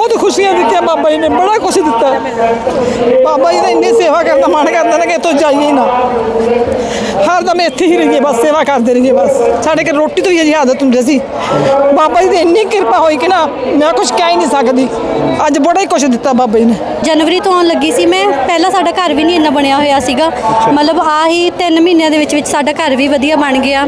ਬਹੁਤ ਖੁਸ਼ੀਆਂ ਦਿੱਤੀਆਂ ਬਾਬਾ ਜੀ ਨੇ ਬੜਾ ਕੁਝ ਦਿੱਤਾ। ਬਾਬਾ ਜੀ ਦਾ ਇੰਨੀ ਸੇਵਾ ਕਰਨ ਦਾ ਮਨ ਕਰਦਾ ਨਾ ਕਿ ਇੱਥੋਂ ਜਾਈਏ ਹੀ ਨਾ। ਹਰ ਦਮ ਇੱਥੇ ਹੀ ਰਹੀਏ ਬਸ ਸੇਵਾ ਕਰਦੇ ਰਹੀਏ ਬਸ। ਸਾਡੇ ਕਿ ਰੋਟੀ ਤੋਂ ਵੀ ਅਜੀ ਆਦਤ ਹੁੰਦੀ ਸੀ। ਬਾਬਾ ਜੀ ਦੀ ਇੰਨੀ ਕਿਰਪਾ ਹੋਈ ਕਿ ਨਾ ਮੈਂ ਕੁਝ ਕਹਿ ਹੀ ਨਹੀਂ ਸਕਦੀ। ਅੱਜ ਬੜਾ ਹੀ ਕੁਝ ਦਿੱਤਾ ਬਾਬਾ ਜੀ ਨੇ। ਜਨਵਰੀ ਤੋਂ ਆਉਣ ਲੱਗੀ ਸੀ ਮੈਂ। ਪਹਿਲਾਂ ਸਾਡਾ ਘਰ ਵੀ ਨਹੀਂ ਇੰਨਾ ਬਣਿਆ ਹੋਇਆ ਸੀਗਾ। ਮਤਲਬ ਆਹੀ 3 ਮਹੀਨਿਆਂ ਦੇ ਵਿੱਚ ਵਿੱਚ ਸਾਡਾ ਘਰ ਵੀ ਵਧੀਆ ਬਣ ਗਿਆ।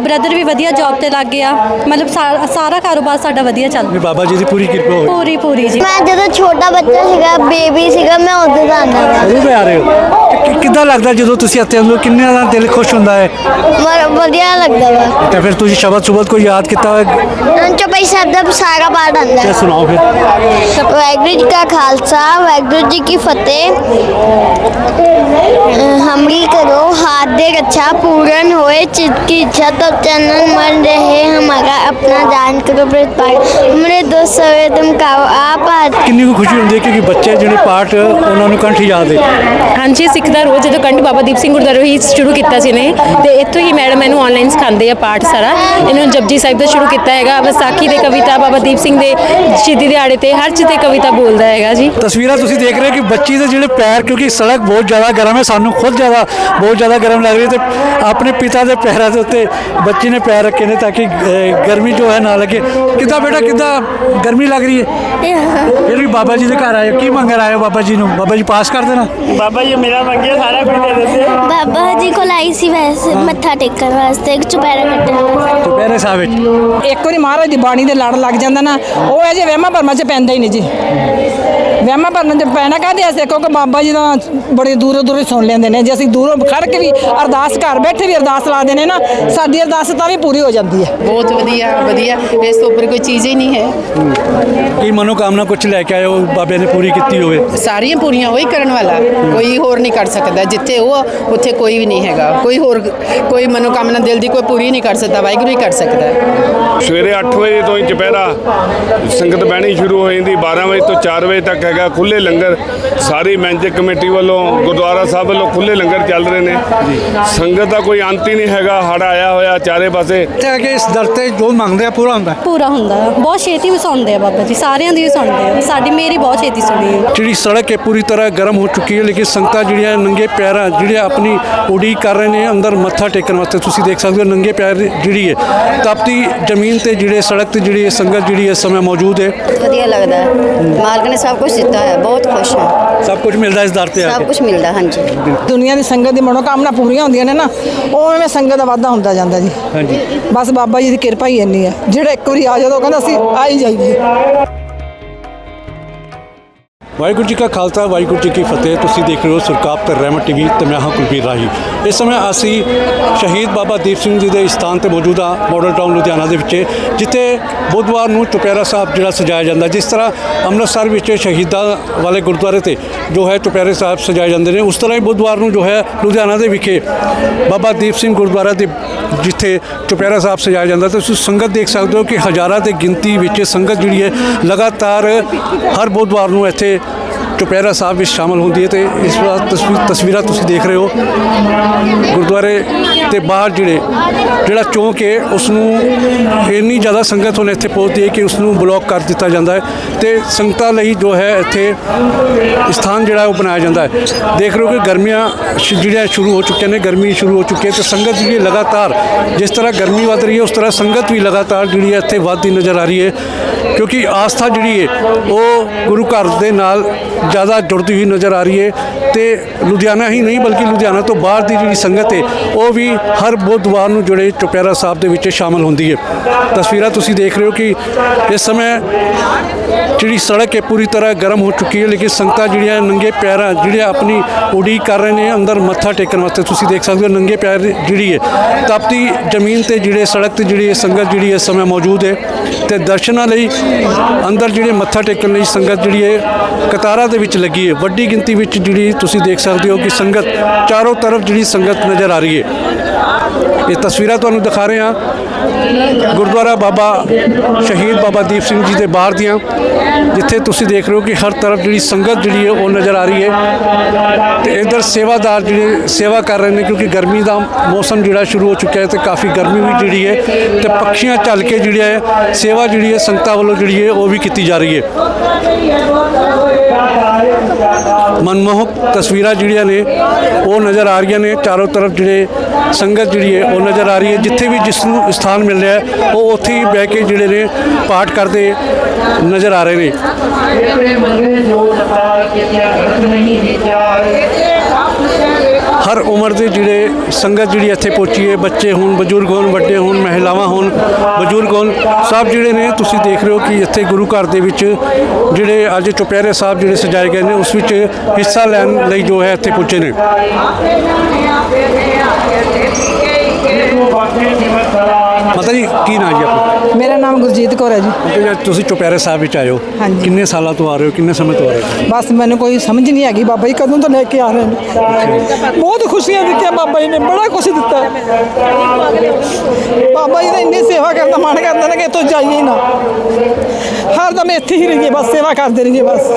ਬ੍ਰਦਰ ਵੀ ਵਧੀਆ ਜੌਬ ਤੇ ਲੱਗ ਗਿਆ। ਮਤਲਬ ਸਾਰਾ ਕਾਰੋਬਾਰ ਸਾਡਾ ਵਧੀਆ ਚੱਲ ਵੀ ਬਾਬਾ ਜੀ ਦੀ ਪੂਰੀ ਕਿਰਪਾ ਹੋਈ। ਪੂਰੀ ਪੂਰੀ ਜੀ ਮੈਂ ਜਦੋਂ ਛੋਟਾ ਬੱਚਾ ਸੀਗਾ ਬੇਬੀ ਸੀਗਾ ਮੈਂ ਉਦੋਂ ਦਾ ਆਉਂਦਾ ਵਾ ਜ਼ਰੂਰ ਆ ਰਹੇ ਹੋ ਕਿ- ਕਿੱਦਾਂ ਲੱਗਦਾ ਜਦੋਂ ਤੁਸੀਂ ਇੱਥੇ ਆਉਂਦੇ ਹੋ ਕਿੰਨਾ ਦਾ ਦਿਲ ਖੁਸ਼ ਹੁੰਦਾ ਹੈ ਮਰ ਵਧੀਆ ਲੱਗਦਾ ਵਾ ਤੇ ਫਿਰ ਤੁਸੀਂ ਸ਼ਬਦ ਸੁਬਦ ਕੋਈ ਯਾਦ ਕੀਤਾ ਹੋਵੇ ਹਾਂ ਚੌਪਈ ਸਾਹਿਬ ਦਾ ਸਾਰਾ ਪਾਠ ਆਉਂਦਾ ਤੇ ਹੈ। ਸੁਣਾਓ ਫਿਰ ਵਾਹਿਗੁਰੂ ਜੀ ਕਾ ਖਾਲਸਾ ਵਾਹਿਗੁਰੂ ਜੀ ਕੀ ਫਤਿਹ ਅ, ਹਮਰੀ ਕਰੋ हाथ दे रक्षा पूर्ण होए चित्त की इच्छा तब चंदन मन रहे हमारा अपना जान करो व्रत पाए हमरे दोस्त सवे तुम काओ ਆਪ ਕਿੰਨੀ ਕੁ ਖੁਸ਼ੀ ਹੁੰਦੀ ਹੈ ਕਿਉਂਕਿ ਬੱਚੇ ਜਿਹੜੇ ਪਾਠ ਉਹਨਾਂ ਨੂੰ ਕੰਠ ਯਾਦ ਹੈ। ਹਾਂਜੀ ਸਿੱਖਦਾ ਰੋਜ਼ ਜਦੋਂ ਕੰਠ ਬਾਬਾ ਦੀਪ ਸਿੰਘ ਗੁਰਦੁਆਰੇ ਹੀ ਸ਼ੁਰੂ ਕੀਤਾ ਸੀ ਨੇ ਤੇ ਇੱਥੋਂ ਹੀ ਮੈਡਮ ਇਹਨੂੰ ਆਨਲਾਈਨ ਸਿਖਾਉਂਦੇ ਆ ਪਾਠ ਸਾਰਾ। ਇਹਨੂੰ ਜਪਜੀ ਸਾਹਿਬ ਦਾ ਸ਼ੁਰੂ ਕੀਤਾ ਹੈਗਾ ਵਿਸਾਖੀ ਦੇ ਕਵਿਤਾ ਬਾਬਾ ਦੀਪ ਸਿੰਘ ਦੇ ਸ਼ਹੀਦੀ ਦਿਹਾੜੇ ਤੇ ਹਰ ਚੀਜ਼ ਕਵਿਤਾ ਬੋਲਦਾ ਹੈਗਾ ਜੀ। ਤਸਵੀਰਾਂ ਤੁਸੀਂ ਦੇਖ ਰਹੇ ਹੋ ਕਿ ਬੱਚੀ ਦੇ ਜਿਹੜੇ ਪੈਰ ਕਿਉਂਕਿ ਸੜਕ ਬਹੁਤ ਜ਼ਿਆਦਾ ਗਰਮ ਹੈ ਸਾਨੂੰ ਖੁਦ ਜ਼ਿਆਦਾ ਬਹੁਤ ਜ਼ਿਆਦਾ ਗਰਮ ਲੱਗ ਰਹੀ ਤੇ ਆਪਣੇ ਪਿਤਾ ਦੇ ਪੈਰਾਂ ਦੇ ਉੱਤੇ ਬੱਚੀ ਨੇ ਪੈਰ ਰੱਖੇ ਨੇ ਤਾਂ ਕਿ ਗਰਮੀ ਜੋ ਹੈ ਨਾ ਲੱਗੇ। ਕਿਦਾਂ ਬੇਟਾ ਕਿਦਾਂ ਗਰਮੀ ਲੱਗ ਰਹੀ ਹੈ? ਵੀ ਬਾਬਾ ਜੀ ਦੇ ਘਰ ਆਏ ਹੋ, ਕੀ ਮੰਗਣ ਆਏ ਹੋ ਬਾਬਾ ਜੀ ਨੂੰ? ਬਾਬਾ ਜੀ ਪਾਸ ਕਰ ਦੇਣਾ? ਬਾਬਾ ਜੀ ਮੇਰਾ ਮੰਗਿਆ ਸਾਰਾ ਕੁਝ ਦੇ ਦਿੰਦੇ ਬਾਬਾ ਜੀ ਕੋਲ ਆਈ ਸੀ ਵੈਸੇ ਮੱਥਾ ਟੇਕਣ ਵਾਸਤੇ ਚੁਪੈਰਾ ਕੱਟਣ ਵਾਸਤੇ। ਦੁਪਹਿਰੇ ਸਾਹਿਬ ਵਿੱਚ। ਇੱਕ ਵਾਰੀ ਮਹਾਰਾਜ ਦੀ ਬਾਣੀ ਦੇ ਲੜ ਲੱਗ ਜਾਂਦਾ ਨਾ ਉਹ ਇਹ ਜੇ ਵਹਿਮਾਂ ਭਰਮਾਂ 'ਚ ਪੈਂਦਾ ਹੀ ਨਹੀਂ ਜੀ। ਵਹਿਮਾਂ ਭਰਮਾਂ 'ਚ ਪੈਣਾ ਕਾਹਦੇ ਐਸੇ ਕਿਉਂਕਿ ਬਾਬਾ ਜੀ ਦਾ ਬੜੇ ਦੂਰੋਂ ਦੂਰੋਂ ਸੁਣ ਲੈਂਦੇ ਨੇ। ਜੇ ਅਸੀਂ ਦੂਰੋਂ ਖੜ ਕੇ ਵੀ ਅਰਦਾਸ ਘਰ ਬੈਠੇ ਵੀ ਅਰਦਾਸ ਲਾ ਦੇਣੇ ਨਾ ਸਾਡੀ ਅਰਦਾਸ ਤਾਂ ਵੀ ਪੂਰੀ ਹੋ ਜਾਂਦੀ ਹੈ। ਬਹੁਤ ਵਧੀਆ ਵਧੀਆ। ਇਸ ਤੋਂ ਉੱਪਰ ਕੋਈ ਚੀਜ਼ ਹੀ ਨਹੀਂ ਹੈ। ਕੀ ਮਨੋਕਾਮਨਾ ਕੁਝ ਲੈ ਕੇ ਆਏ ਹੋ ਬਾਬੇ ਨੇ ਪੂਰੀ ਕੀਤੀ ਹੋਵੇ? ਸਾਰੀਆਂ ਪੂਰੀਆਂ ਉਹੀ ਕਰਨ ਵਾਲਾ। ਕੋਈ ਹੋਰ ਨਹੀਂ ਕਰ ਸਕਦਾ। ਜਿੱਥੇ ਉਹ ਉੱਥੇ ਕੋਈ ਵੀ ਨਹੀਂ ਹੈਗਾ। ਕੋਈ ਹੋਰ ਕੋਈ ਮਨੋਕਾਮਨਾ ਦਿਲ ਦੀ ਕੋਈ ਪੂਰੀ ਨਹੀਂ ਕਰ ਸਕਦਾ। ਵਾਹਿਗੁਰੂ ਹੀ ਕਰ ਸਕਦਾ ਸਵੇਰੇ 8 ਵਜੇ ਤੋਂ ਹੀ ਚੁਪਹਿਰਾ ਸੰਗਤ ਬਹਿਣੀ ਸ਼ੁਰੂ ਹੋ ਜਾਂਦੀ। 12 ਵਜੇ ਤੋਂ 4 ਵਜੇ ਤੱਕ ਹੈਗਾ ਖੁੱਲੇ ਲੰਗਰ ਸਾਰੀ ਮੈਨੇਜਰ ਕਮੇਟੀ ਵੱਲੋਂ ਗੁਰਦੁਆਰਾ ਸਾਹਿਬ ਵੱਲੋਂ ਖੁੱਲੇ ਲੰਗਰ ਚੱਲ ਰਹੇ ਨੇ। ਸੰਗਤ ਦਾ ਕੋਈ ਅੰਤ ਹੀ ਨਹੀਂ ਹੈਗਾ ਹੜ ਆਇਆ ਹੋਇਆ ਚਾਰੇ ਪਾਸੇ। ਤੇ ਕਿ ਇਸ ਦਰ ਤੇ ਜੋ ਮੰਗਦੇ ਆ ਪੂਰਾ ਹੁੰਦਾ। ਪੂਰਾ ਹੁੰਦਾ। ਹੈ। ਬਹੁਤ ਛੇਤੀ ਵਸਾਉਂਦੇ ਆ ਬਾਬਾ ਜੀ ਸਾਰਿਆਂ ਦੀ ਵਸਾਉਂਦੇ ਆ। ਸਾਡੀ ਮੇਰੀ ਬਹੁਤ ਛੇਤੀ ਸੁਣੀ ਹੈ। ਜਿਹੜੀ ਸੜਕ ਹੈ ਪੂਰੀ ਤਰ੍ਹਾਂ ਗਰਮ ਹੋ ਚੁੱਕੀ ਹੈ ਲੇਕਿਨ ਸੰਗਤਾਂ ਜਿਹੜੀਆਂ ਨੰਗੇ ਪੈਰਾਂ ਜਿਹੜੀਆਂ ਆਪਣੀ ਉਡੀਕ ਕਰ ਰਹੇ ਨੇ ਅੰਦਰ ਮੱਥਾ ਟੇਕਣ ਵਾਸਤੇ ਤੁਸੀਂ ਦੇਖ ਸਕਦੇ ਹੋ ਨੰਗੇ ਪੈਰ ਜਿਹੜੀ ਹੈ ਤਪਤੀ ਜ਼ਮੀਨ ਤੇ ਜਿਹੜੇ ਸੜਕ ਤੇ ਜਿਹੜੀ ਇਹ ਸੰਗਤ ਜਿਹੜੀ ਇਸ ਸਮੇਂ ਮੌਜੂਦ ਹੈ। ਵਧੀਆ ਲੱਗਦਾ ਹੈ। ਮਾਲਕ ਨੇ ਸਭ ਕੁਝ ਦਿੱਤਾ ਹੈ ਬਹੁਤ ਖੁਸ਼ ਹਾਂ। ਸਭ ਕੁਝ ਮਿਲਦਾ ਇਸ ਦਰ ਤੇ ਆ ਸਭ ਕੇ? ਕੁਝ ਮਿਲਦਾ ਹਾਂਜੀ। ਦੁਨੀਆ ਦੀ ਸੰਗਤ ਦੀ ਮਨੋਕਾਮਨਾ ਪੂਰੀਆਂ ਹੁੰਦੀਆਂ ਨੇ ਨਾ ਉਹ ਐਵੇਂ ਸੰਗਤ ਦਾ ਵਾਧਾ ਹੁੰਦਾ ਜਾਂਦਾ ਜੀ। ਹਾਂਜੀ। ਬਸ ਬਾਬਾ ਜੀ ਦੀ ਕਿਰਪਾ ਹੀ ਇੰਨੀ ਹੈ। ਜਿਹੜਾ ਇੱਕ ਵਾਰੀ ਆ ਜਦੋਂ ਕਹਿੰਦਾ ਅਸੀਂ ਆ ਹੀ ਜਾਈਏ। ਵਾਹਿਗੁਰੂ ਜੀ ਕਾ ਖਾਲਸਾ, ਵਾਹਿਗੁਰੂ ਜੀ ਕੀ ਫਤਿਹ। ਤੁਸੀਂ ਦੇਖ ਰਹੇ ਹੋ ਸਰਕਾਪ ਤੇ ਰਹਿਮਤ ਟੀਵੀ ਤੇ ਮੈਂ ਹਾਂ ਕੁਲਬੀਰ ਰਾਹੀ। ਇਸ ਸਮੇਂ ਅਸੀਂ ਸ਼ਹੀਦ ਬਾਬਾ ਦੀਪ ਸਿੰਘ ਜੀ ਦੇ ਸਥਾਨ ਤੇ ਮੌਜੂਦ ਹਾਂ ਮਾਡਲ ਟਾਊਨ ਲੁਧਿਆਣਾ ਦੇ ਵਿੱਚ, ਜਿੱਥੇ ਬੁੱਧਵਾਰ ਨੂੰ ਚੁਪਹਿਰਾ ਸਾਹਿਬ ਜਿਹੜਾ ਸਜਾਇਆ ਜਾਂਦਾ, ਜਿਸ ਤਰ੍ਹਾਂ ਅੰਮ੍ਰਿਤਸਰ ਵਿੱਚ ਸ਼ਹੀਦਾਂ ਵਾਲੇ ਗੁਰਦੁਆਰੇ ਤੇ ਜੋ ਹੈ ਚੁਪਹਿਰੇ ਸਾਹਿਬ ਸਜਾਏ ਜਾਂਦੇ ਨੇ, ਉਸ ਤਰ੍ਹਾਂ ਹੀ ਬੁੱਧਵਾਰ ਨੂੰ ਜੋ ਹੈ ਲੁਧਿਆਣਾ ਦੇ ਵਿਖੇ ਬਾਬਾ ਦੀਪ ਸਿੰਘ ਗੁਰਦੁਆਰਾ ਦੇ ਜਿੱਥੇ ਚੁਪਹਿਰਾ ਸਾਹਿਬ ਸਜਾਇਆ ਜਾਂਦਾ, ਤੇ ਤੁਸੀਂ ਸੰਗਤ ਦੇਖ ਸਕਦੇ ਹੋ ਕਿ ਹਜ਼ਾਰਾਂ ਦੀ ਗਿਣਤੀ ਵਿੱਚ ਸੰਗਤ ਜਿਹੜੀ ਹੈ ਲਗਾਤਾਰ ਹਰ ਬੁੱਧਵਾਰ ਨੂੰ ਇੱਥੇ ਚੁਪਹਿਰਾ ਸਾਹਿਬ ਵਿੱਚ ਸ਼ਾਮਲ ਹੁੰਦੀ ਹੈ ਤੇ ਇਸ ਵਾਰ ਤਸਵੀ- ਤਸਵੀਰਾਂ ਤੁਸੀਂ ਦੇਖ ਰਹੇ ਹੋ ਗੁਰਦੁਆਰੇ ਤੇ ਬਾਹਰ ਜਿਹੜੇ ਜਿਹੜਾ ਚੌਂਕ ਹੈ ਉਸ ਨੂੰ ਇੰਨੀ ਜ਼ਿਆਦਾ ਸੰਗਤ ਹੁਣ ਇੱਥੇ ਪਹੁੰਚਦੀ ਹੈ ਕਿ ਉਸ ਨੂੰ ਬਲੌਕ ਕਰ ਦਿੱਤਾ ਜਾਂਦਾ ਹੈ ਤੇ ਸੰਗਤਾਂ ਲਈ ਜੋ ਹੈ ਇੱਥੇ ਸਥਾਨ ਜਿਹੜਾ ਉਹ ਬਣਾਇਆ ਜਾਂਦਾ ਹੈ। ਦੇਖ ਰਹੇ ਹੋ ਕਿ ਗਰਮੀਆਂ ਸ਼- ਜਿਹੜੀਆਂ ਸ਼ੁਰੂ ਹੋ ਚੁੱਕੀਆਂ ਨੇ, ਗਰਮੀ ਸ਼ੁਰੂ ਹੋ ਚੁੱਕੀ ਹੈ ਤੇ ਸੰਗਤ ਜਿਹੜੀ ਹੈ ਲਗਾਤਾਰ ਜਿਸ ਤਰ੍ਹਾਂ ਗਰਮੀ ਵੱਧ ਰਹੀ ਹੈ, ਉਸ ਤਰ੍ਹਾਂ ਸੰਗਤ ਵੀ ਲਗਾਤਾਰ ਜਿਹੜੀ ਹੈ ਇੱਥੇ ਵੱਧਦੀ ਨਜ਼ਰ ਆ ਰਹੀ ਹੈ। ਕਿਉਂਕਿ ਆਸਥਾ ਜਿਹੜੀ ਹੈ, ਉਹ ਗੁਰੂ ਘਰ ਦੇ ਨਾਲ ਜ਼ਿਆਦਾ ਜੁੜਦੀ ਹੋਈ ਨਜ਼ਰ ਆ ਰਹੀ ਹੈ। ਤੇ ਲੁਧਿਆਣਾ ਹੀ ਨਹੀਂ ਬਲਕਿ ਲੁਧਿਆਣਾ ਤੋਂ ਬਾਹਰ ਦੀ ਜਿਹੜੀ ਸੰਗਤ ਹੈ, ਉਹ ਵੀ ਹਰ ਬੁੱਧਵਾਰ ਨੂੰ ਜਿਹੜੇ ਚੁਪਹਿਰਾ ਸਾਹਿਬ ਦੇ ਵਿੱਚ ਸ਼ਾਮਲ ਹੁੰਦੀ ਹੈ। ਤਸਵੀਰਾਂ ਤੁਸੀਂ ਦੇਖ ਰਹੇ ਹੋ ਕਿ ਇਸ ਸਮੇਂ ਜਿਹੜੀ ਸੜਕ ਹੈ ਪੂਰੀ ਤਰ੍ਹਾਂ ਗਰਮ ਹੋ ਚੁੱਕੀ ਹੈ, ਲੇਕਿਨ ਸੰਗਤਾਂ ਜਿਹੜੀਆਂ ਨੰਗੇ ਪੈਰਾਂ ਜਿਹੜੀਆਂ ਆਪਣੀ ਉਡੀਕ ਕਰ ਰਹੇ ਨੇ, ਅੰਦਰ ਮੱਥਾ ਟੇਕਣ ਵਾਸਤੇ ਤੁਸੀਂ ਦੇਖ ਸਕਦੇ ਹੋ ਨੰਗੇ ਪੈਰ ਜਿਹੜੀ ਹੈ, ਤਪਤੀ ਜ਼ਮੀਨ ਤੇ ਜਿਹੜੇ ਸੜਕ ਤੇ ਜਿਹੜੀ ਇਹ ਸੰਗਤ ਜਿਹੜੀ ਇਸ ਸਮੇਂ ਮੌਜੂਦ ਹੈ ਤੇ ਦਰਸ਼ਨਾਂ ਲਈ ਅੰਦਰ ਜਿਹੜੇ ਮੱਥਾ ਟੇਕਣ ਲਈ ਸੰਗਤ ਜਿਹੜੀ ਹੈ, ਕਤਾਰਾਂ ਦੇ ਵਿੱਚ ਲੱਗੀ ਹੈ। ਵੱਡੀ ਗਿਣਤੀ ਵਿੱਚ ਜਿਹੜੀ ਤੁਸੀਂ ਦੇਖ ਸਕਦੇ ਹੋ ਕਿ ਸੰਗਤ ਚਾਰੋਂ ਤਰਫ ਜਿਹੜੀ ਸੰਗਤ ਨਜ਼ਰ ਆ ਰਹੀ ਹੈ। ਇਹ ਤਸਵੀਰਾਂ ਤੁਹਾਨੂੰ ਦਿਖਾ ਰਹੇ ਹਾਂ। ਗੁਰਦੁਆਰਾ ਬਾਬਾ ਸ਼ਹੀਦ ਬਾਬਾ ਦੀਪ ਸਿੰਘ ਜੀ ਦੇ ਬਾਹਰ ਦੀਆਂ, ਜਿੱਥੇ ਤੁਸੀਂ ਦੇਖ ਰਹੇ ਹੋ ਕਿ ਹਰ ਤਰਫ ਜਿਹੜੀ ਸੰਗਤ ਜਿਹੜੀ ਹੈ, ਉਹ ਨਜ਼ਰ ਆ ਰਹੀ ਹੈ। ਤੇ ਇਧਰ ਸੇਵਾਦਾਰ ਜਿਹੜੇ ਸੇਵਾ ਕਰ ਰਹੇ ਨੇ, ਕਿਉਂਕਿ ਗਰਮੀ ਦਾ ਮੌਸਮ ਜਿਹੜਾ ਸ਼ੁਰੂ ਹੋ ਚੁੱਕਿਆ ਹੈ ਤੇ ਕਾਫੀ ਗਰਮੀ ਵੀ ਜਿਹੜੀ ਹੈ ਤੇ ਪੱਖੀਆਂ ਚੱਲ ਕੇ ਜਿਹੜੀ ਹੈ, ਸੇਵਾ ਜਿਹੜੀ ਹੈ, ਸੰਗਤਾਂ ਵੱਲੋਂ ਜਿਹੜੀ ਹੈ, ਉਹ ਵੀ ਕੀਤੀ ਜਾ ਰਹੀ ਹੈ। ਮਨਮੋਹਕ ਤਸਵੀਰਾਂ ਜਿਹੜੀਆਂ ਨੇ, ਉਹ ਨਜ਼ਰ ਆ ਰਹੀਆਂ ਨੇ। ਚਾਰੋਂ ਤਰਫ ਜਿਹੜੇ ਸੰਗਤ ਜਿਹੜੀ ਹੈ, ਉਹ ਨਜ਼ਰ ਆ ਰਹੀ ਹੈ। ਜਿੱਥੇ ਵੀ ਜਿਸ ਨੂੰ ਸਥਾਨ ਮਿਲ ਰਿਹਾ ਹੈ, ਉਹ ਉੱਥੇ ਹੀ ਬਹਿ ਕੇ ਜਿਹੜੇ ਨੇ ਪਾਠ ਕਰਦੇ ਨਜ਼ਰ ਆ ਰਹੇ ਨੇ। ਹਰ ਉਮਰ ਦੇ ਜਿਹੜੇ ਸੰਗਤ ਜਿਹੜੀ ਇੱਥੇ ਪਹੁੰਚੀ ਹੈ ਬੱਚੇ ਹੋਣ ਬਜ਼ੁਰਗ ਹੋਣ ਵੱਡੇ ਹੋਣ ਮਹਿਲਾਵਾਂ ਹੋਣ ਬਜ਼ੁਰਗ ਹੋਣ ਸਭ ਜਿਹੜੇ ਨੇ ਤੁਸੀਂ ਦੇਖ ਰਹੇ ਹੋ ਕਿ ਇੱਥੇ ਗੁਰੂ ਘਰ ਦੇ ਵਿੱਚ ਜਿਹੜੇ ਅੱਜ ਚੁਪਹਿਰੇ ਸਾਹਿਬ ਜਿਹੜੇ ਸਜਾਏ ਗਏ ਨੇ ਉਸ ਵਿੱਚ ਹਿੱਸਾ ਲੈਣ ਲਈ ਜੋ ਹੈ ਇੱਥੇ ਪਹੁੰਚੇ ਨੇ। ਮਾਤਾ ਜੀ ਕੀ ਨਾਂ ਜੀ ਆਪਣਾ? ਮੇਰਾ ਨਾਮ ਗੁਰਜੀਤ ਕੌਰ ਹੈ ਜੀ। ਅੱਜ ਤੁਸੀਂ ਚੁਪਹਿਰੇ ਸਾਹਿਬ ਵਿੱਚ ਹੋ ਹਾਂਜੀ। ਕਿੰਨੇ ਸਾਲਾਂ ਤੋਂ ਆ ਰਹੇ ਹੋ ਕਿੰਨੇ ਸਮੇਂ ਤੋਂ ਆ ਰਹੇ ਹੋ? ਬਸ ਮੈਨੂੰ ਕੋਈ ਸਮਝ ਨਹੀਂ ਹੈਗੀ ਬਾਬਾ ਜੀ ਕਦੋਂ ਤੋਂ ਲੈ ਕੇ ਆ ਰਹੇ ਨੇ? ਬਹੁਤ ਖੁਸ਼ੀਆਂ ਦਿੱਤੀਆਂ ਬਾਬਾ ਜੀ ਨੇ ਬੜਾ ਕੁਝ ਦਿੱਤਾ। ਬਾਬਾ ਜੀ ਦਾ ਇੰਨੀ ਸੇਵਾ ਕਰਨ ਦਾ ਮਨ ਕਰਦਾ ਨਾ ਕਿ ਇੱਥੋਂ ਜਾਈਏ ਹੀ ਨਾ। ਹਰ ਦਮ ਇੱਥੇ ਹੀ ਰਹੀਏ ਬਸ ਸੇਵਾ ਕਰਦੇ ਰਹੀਏ ਬਸ।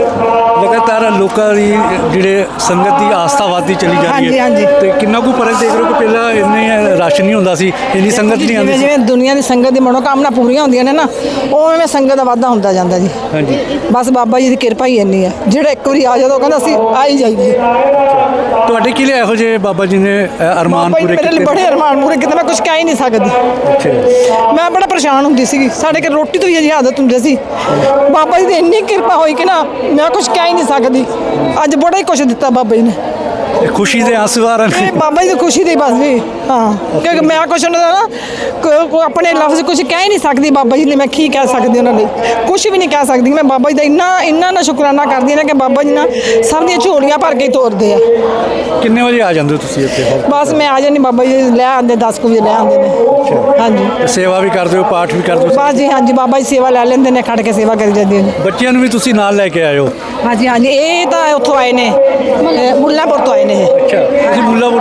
ਲਗਾਤਾਰ ਲੋਕਾਂ ਦੀ ਜਿਹੜੇ ਸੰਗਤ ਦੀ ਆਸਥਾ ਵਧਦੀ ਚਲੀ ਜਾ ਰਹੀ ਹਾਂਜੀ, ਹਾਂਜੀ। ਤੇ ਕਿੰਨਾ ਕੁ ਫ਼ਰਕ ਦੇਖ ਰਹੇ ਹੋ ਕਿ ਪਹਿਲਾਂ ਇੰਨੇ ਰਸ਼ ਨਹੀਂ ਹੁੰਦਾ ਸੀ ਇੰਨੀ ਸੰਗਤ ਨਹੀਂ ਆਉਂਦੀ ਜਿਵੇਂ ਸੀ? ਜਿਵੇਂ ਦੁਨੀਆ ਦੀ ਸੰਗਤ ਦੀ ਮਨੋਕਾਮਨਾ ਪੂਰੀਆਂ ਹੁੰਦੀਆਂ ਨੇ ਨਾ ਉਵੇਂ ਉਵੇਂ ਸੰਗਤ ਦਾ ਵਾਧਾ ਹੁੰਦਾ ਜਾਂਦਾ ਜੀ। ਹਾਂਜੀ। ਬਸ ਬਾਬਾ ਜੀ ਦੀ ਕਿਰਪਾ ਹੀ ਇੰਨੀ ਹੈ ਜਿਹੜਾ ਇੱਕ ਵਾਰੀ ਆ ਜਦੋਂ ਕਹਿੰਦਾ ਅਸੀਂ ਆ ਹੀ ਜਾਈਏ। ਤੁਹਾਡੇ ਕੀ ਲਈ ਇਹੋ ਜਿਹੇ ਬਾਬਾ ਜੀ ਨੇ ਅ, ਅਰਮਾਨ ਜੀ ਪੂਰੇ ਮੇਰੇ ਲਈ ਬੜੇ ਅਰਮਾਨ ਪੂਰੇ ਕੀਤੇ ਮੈਂ ਕੁਝ ਕਹਿ ਹੀ ਨਹੀਂ ਸਕਦੀ। ਅੱਛਾ। ਮੈਂ ਬੜਾ ਪਰੇਸ਼ਾਨ ਹੁੰਦੀ ਸੀਗੀ। ਸਾਡੇ ਘਰ ਰੋਟੀ ਤੋਂ ਵੀ ਅਜੀ ਆਦਤ ਹੁੰਦੀ ਸੀ। ਬਾਬਾ ਜੀ ਦੀ ਇੰਨੀ ਕਿਰਪਾ ਹੋਈ ਕਿ ਨਾ ਮੈਂ ਕੁਝ ਕਹਿ ਹੀ ਨਹੀਂ ਸਕਦੀ। ਅੱਜ ਬੜਾ ਹੀ ਕੁਝ ਦਿੱਤਾ ਬਾਬਾ ਜੀ ਨੇ। ਖੁਸ਼ੀ ਦੇ ਆਂਸੂ ਆ ਰਹੇ ਨੇ ਬਾਬਾ ਜੀ ਦੀ ਖੁਸ਼ੀ ਦੀ ਬਸ ਵੀ ਹਾਂ। ਕਿਉਂਕਿ ਮੈਂ ਕੁਝ ਉਹਨਾਂ ਦਾ ਨਾ ਕੋ- ਕੋ ਆਪਣੇ ਲਫ਼ਜ਼ ਕੁਝ ਕਹਿ ਹੀ ਨਹੀਂ ਸਕਦੀ ਬਾਬਾ ਜੀ ਲਈ ਮੈਂ ਕੀ ਕਹਿ ਸਕਦੀ ਉਹਨਾਂ ਲਈ? ਕੁਝ ਵੀ ਨਹੀਂ ਕਹਿ ਸਕਦੀ। ਮੈਂ ਬਾਬਾ ਜੀ ਦਾ ਇੰਨਾ ਇੰਨਾ ਨਾ ਸ਼ੁਕਰਾਨਾ ਕਰਦੀ ਨਾ ਕਿ ਬਾਬਾ ਜੀ ਨਾ ਸਭ ਦੀਆਂ ਝੋਲੀਆਂ ਭਰ ਕੇ ਹੀ ਤੋਰਦੇ ਆ। ਕਿੰਨੇ ਵਜੇ ਆ ਜਾਂਦੇ ਹੋ ਤੁਸੀਂ ਇੱਥੇ? ਬਸ ਮੈਂ ਆ ਜਾਂਦੀ ਬਾਬਾ ਜੀ ਲੈ ਆਉਂਦੇ 10 ਕੁ ਵਜੇ ਲੈ ਆਉਂਦੇ ਨੇ। ਹਾਂਜੀ। ਸੇਵਾ ਵੀ ਕਰਦੇ ਹੋ ਪਾਠ ਵੀ ਕਰਦੇ ਹੋ? ਬਸ ਜੀ ਹਾਂਜੀ ਬਾਬਾ ਜੀ ਸੇਵਾ ਲੈ ਲੈਂਦੇ ਨੇ ਖੜ ਕੇ ਸੇਵਾ ਕਰੀ ਜਾਂਦੀ ਹੈ ਬੱਚਿਆਂ ਨੂੰ ਵੀ ਤੁਸੀਂ ਨਾਲ ਲੈ ਕੇ ਆਏ ਹੋ ਹਾਂਜੀ ਹਾਂਜੀ ਇਹ ਤਾਂ ਉੱਥੋਂ ਆਏ ਨੇ ਮੁੱਲਾਂਪੁਰ ਤੋਂ ਆਏ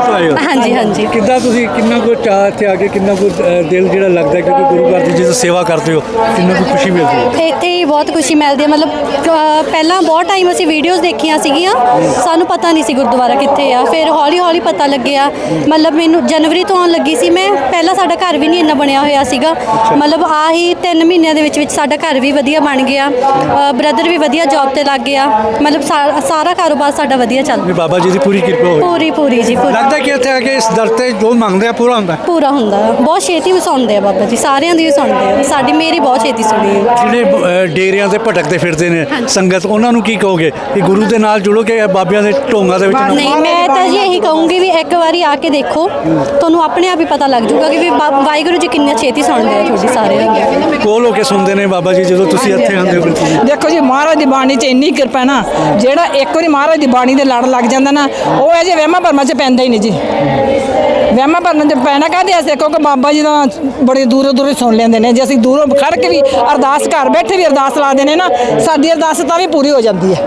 muito ਆਏ ਹੋ? ਹਾਂਜੀ ਹਾਂਜੀ। ਕਿੱਦਾਂ ਤੁਸੀਂ ਕਿੰਨਾ ਕੁ ਚਾਹ ਇੱਥੇ ਆ ਕੇ ਕਿੰਨਾ ਕੁ ਦਿਲ ਜਿਹੜਾ ਲੱਗਦਾ ਕਿਉਂਕਿ ਗੁਰੂ ਘਰ ਦੀ ਜਦੋਂ ਸੇਵਾ ਕਰਦੇ ਹੋ ਕਿੰਨਾ ਕੁ ਖੁਸ਼ੀ ਮਿਲਦੀ ਹੈ? ਇੱਥੇ ਹੀ ਬਹੁਤ ਖੁਸ਼ੀ ਮਿਲਦੀ ਹੈ। ਮਤਲਬ ਪਹਿਲਾਂ ਬਹੁਤ ਟਾਈਮ ਅਸੀਂ ਵੀਡੀਓਜ਼ ਦੇਖੀਆਂ ਸੀਗੀਆਂ। ਸਾਨੂੰ ਪਤਾ ਨਹੀਂ ਸੀ ਗੁਰਦੁਆਰਾ ਕਿੱਥੇ ਆ। ਫਿਰ ਹੌਲੀ ਹੌਲੀ ਪਤਾ ਲੱਗਿਆ। ਮਤਲਬ ਮੈਨੂੰ ਜਨਵਰੀ ਤੋਂ ਆਉਣ ਲੱਗੀ ਸੀ ਮੈਂ। ਪਹਿਲਾਂ ਸਾਡਾ ਘਰ ਵੀ ਨਹੀਂ ਇੰਨਾ ਬਣਿਆ ਹੋਇਆ ਸੀਗਾ। ਮਤਲਬ ਆਹੀ 3 ਮਹੀਨਿਆਂ ਦੇ ਵਿੱਚ ਵਿੱਚ ਸਾਡਾ ਘਰ ਵੀ ਵਧੀਆ ਬਣ ਗਿਆ। ਬ੍ਰਦਰ ਵੀ ਵਧੀਆ ਜੌਬ ਤੇ ਲੱਗ ਗਿਆ। ਮਤਲਬ ਸਾਰਾ ਕਾਰੋਬਾਰ ਸਾਡਾ ਵਧੀਆ ਚੱਲ ਵੀ ਬਾਬਾ ਜੀ ਦੀ ਪੂਰੀ ਕਿਰਪਾ ਹੋਈ। ਪੂਰੀ ਪੂਰੀ ਜੀ ਪੂਰੀ। ਲੱਗਦਾ ਕਿ ਇੱਥੇ ਆ ਕੇ ਇਸ ਦਰ ਤੇ ਜੋ ਮੰਗਦੇ ਆ ਪੂਰਾ ਹੁੰਦਾ? ਹੈ। ਪੂਰਾ ਹੁੰਦਾ। ਬਹੁਤ ਛੇਤੀ ਵਸਾਉਂਦੇ ਆ ਬਾਬਾ ਜੀ ਸਾਰਿਆਂ ਦੀ ਵਸਾਉਂਦੇ ਆ। ਸਾਡੀ ਮੇਰੀ ਬਹੁਤ ਛੇਤੀ ਸੁਣੀ ਹੈ ਜਿਹੜੇ ਅ, ਡੇਰਿਆਂ ਤੇ ਭਟਕਦੇ ਫਿਰਦੇ ਨੇ ਸੰਗਤ ਉਹਨਾਂ ਨੂੰ ਕੀ ਕਹੋਗੇ? ਕਿ ਗੁਰੂ ਦੇ ਨਾਲ ਜੁੜੋ ਕਿ ਬਾਬਿਆਂ ਦੇ ਢੋਂਗਾਂ ਦੇ ਵਿੱਚ ਨਾ- ਨਹੀਂ ਮੈਂ ਤਾਂ ਜੀ ਇਹੀ ਕਹੂੰਗੀ ਵੀ ਇੱਕ ਵਾਰੀ ਆ ਕੇ ਦੇਖੋ ਤੁਹਾਨੂੰ ਆਪਣੇ ਆਪ ਹੀ ਪਤਾ ਲੱਗ ਜਾਊਗਾ ਕਿ ਵੀ ਬਾ- ਵਾਹਿਗੁਰੂ ਜੀ ਕਿੰਨੇ ਛੇਤੀ ਸੁਣਦੇ ਆ ਤੁਹਾਡੀ ਸਾਰਿਆਂ ਦੀ ਕੋਲ ਹੋ ਕੇ ਸੁਣਦੇ ਨੇ ਬਾਬਾ ਜੀ ਜਦੋਂ ਤੁਸੀਂ ਇੱਥੇ ਆਉਂਦੇ ਹੋ ਬਿਲਕੁਲ। ਦੇਖੋ ਜੀ ਮਹਾਰਾਜ ਦੀ ਬਾਣੀ 'ਚ ਇੰਨੀ ਕਿਰਪਾ ਹੈ ਨਾ ਜਿਹੜਾ ਇੱਕ ਵਾਰੀ ਮਹਾਰਾਜ ਦੀ ਬਾਣੀ ਦੇ ਲੜ ਲੱਗ ਜਾਂਦਾ ਨਾ ਉਹ ਅਜੇ ਵਹਿਮਾਂ ਭਰਮਾਂ 'ਚ ਪੈਂਦਾ ਹੀ ਨਹੀਂ ਜੀ। ਵਹਿਮਾਂ ਭਰਮਾਂ 'ਚ ਪੈਣਾ ਕਾਹਦੇ ਐਸੇ ਕਿਉਂਕਿ ਬਾਬਾ ਜੀ ਦਾ ਬੜੇ ਦੂਰੋਂ ਦੂਰੋਂ ਸੁਣ ਲੈਂਦੇ ਨੇ। ਜੇ ਅਸੀਂ ਦੂਰੋਂ ਖੜ ਕੇ ਵੀ ਅਰਦਾਸ ਘਰ ਬੈਠੇ ਵੀ ਅਰਦਾਸ ਲਾ ਨੇ ਨਾ, ਸਾਡੀ ਅਰਦਾਸ ਤਾਂ ਵੀ ਪੂਰੀ ਹੋ ਜਾਂਦੀ ਹੈ।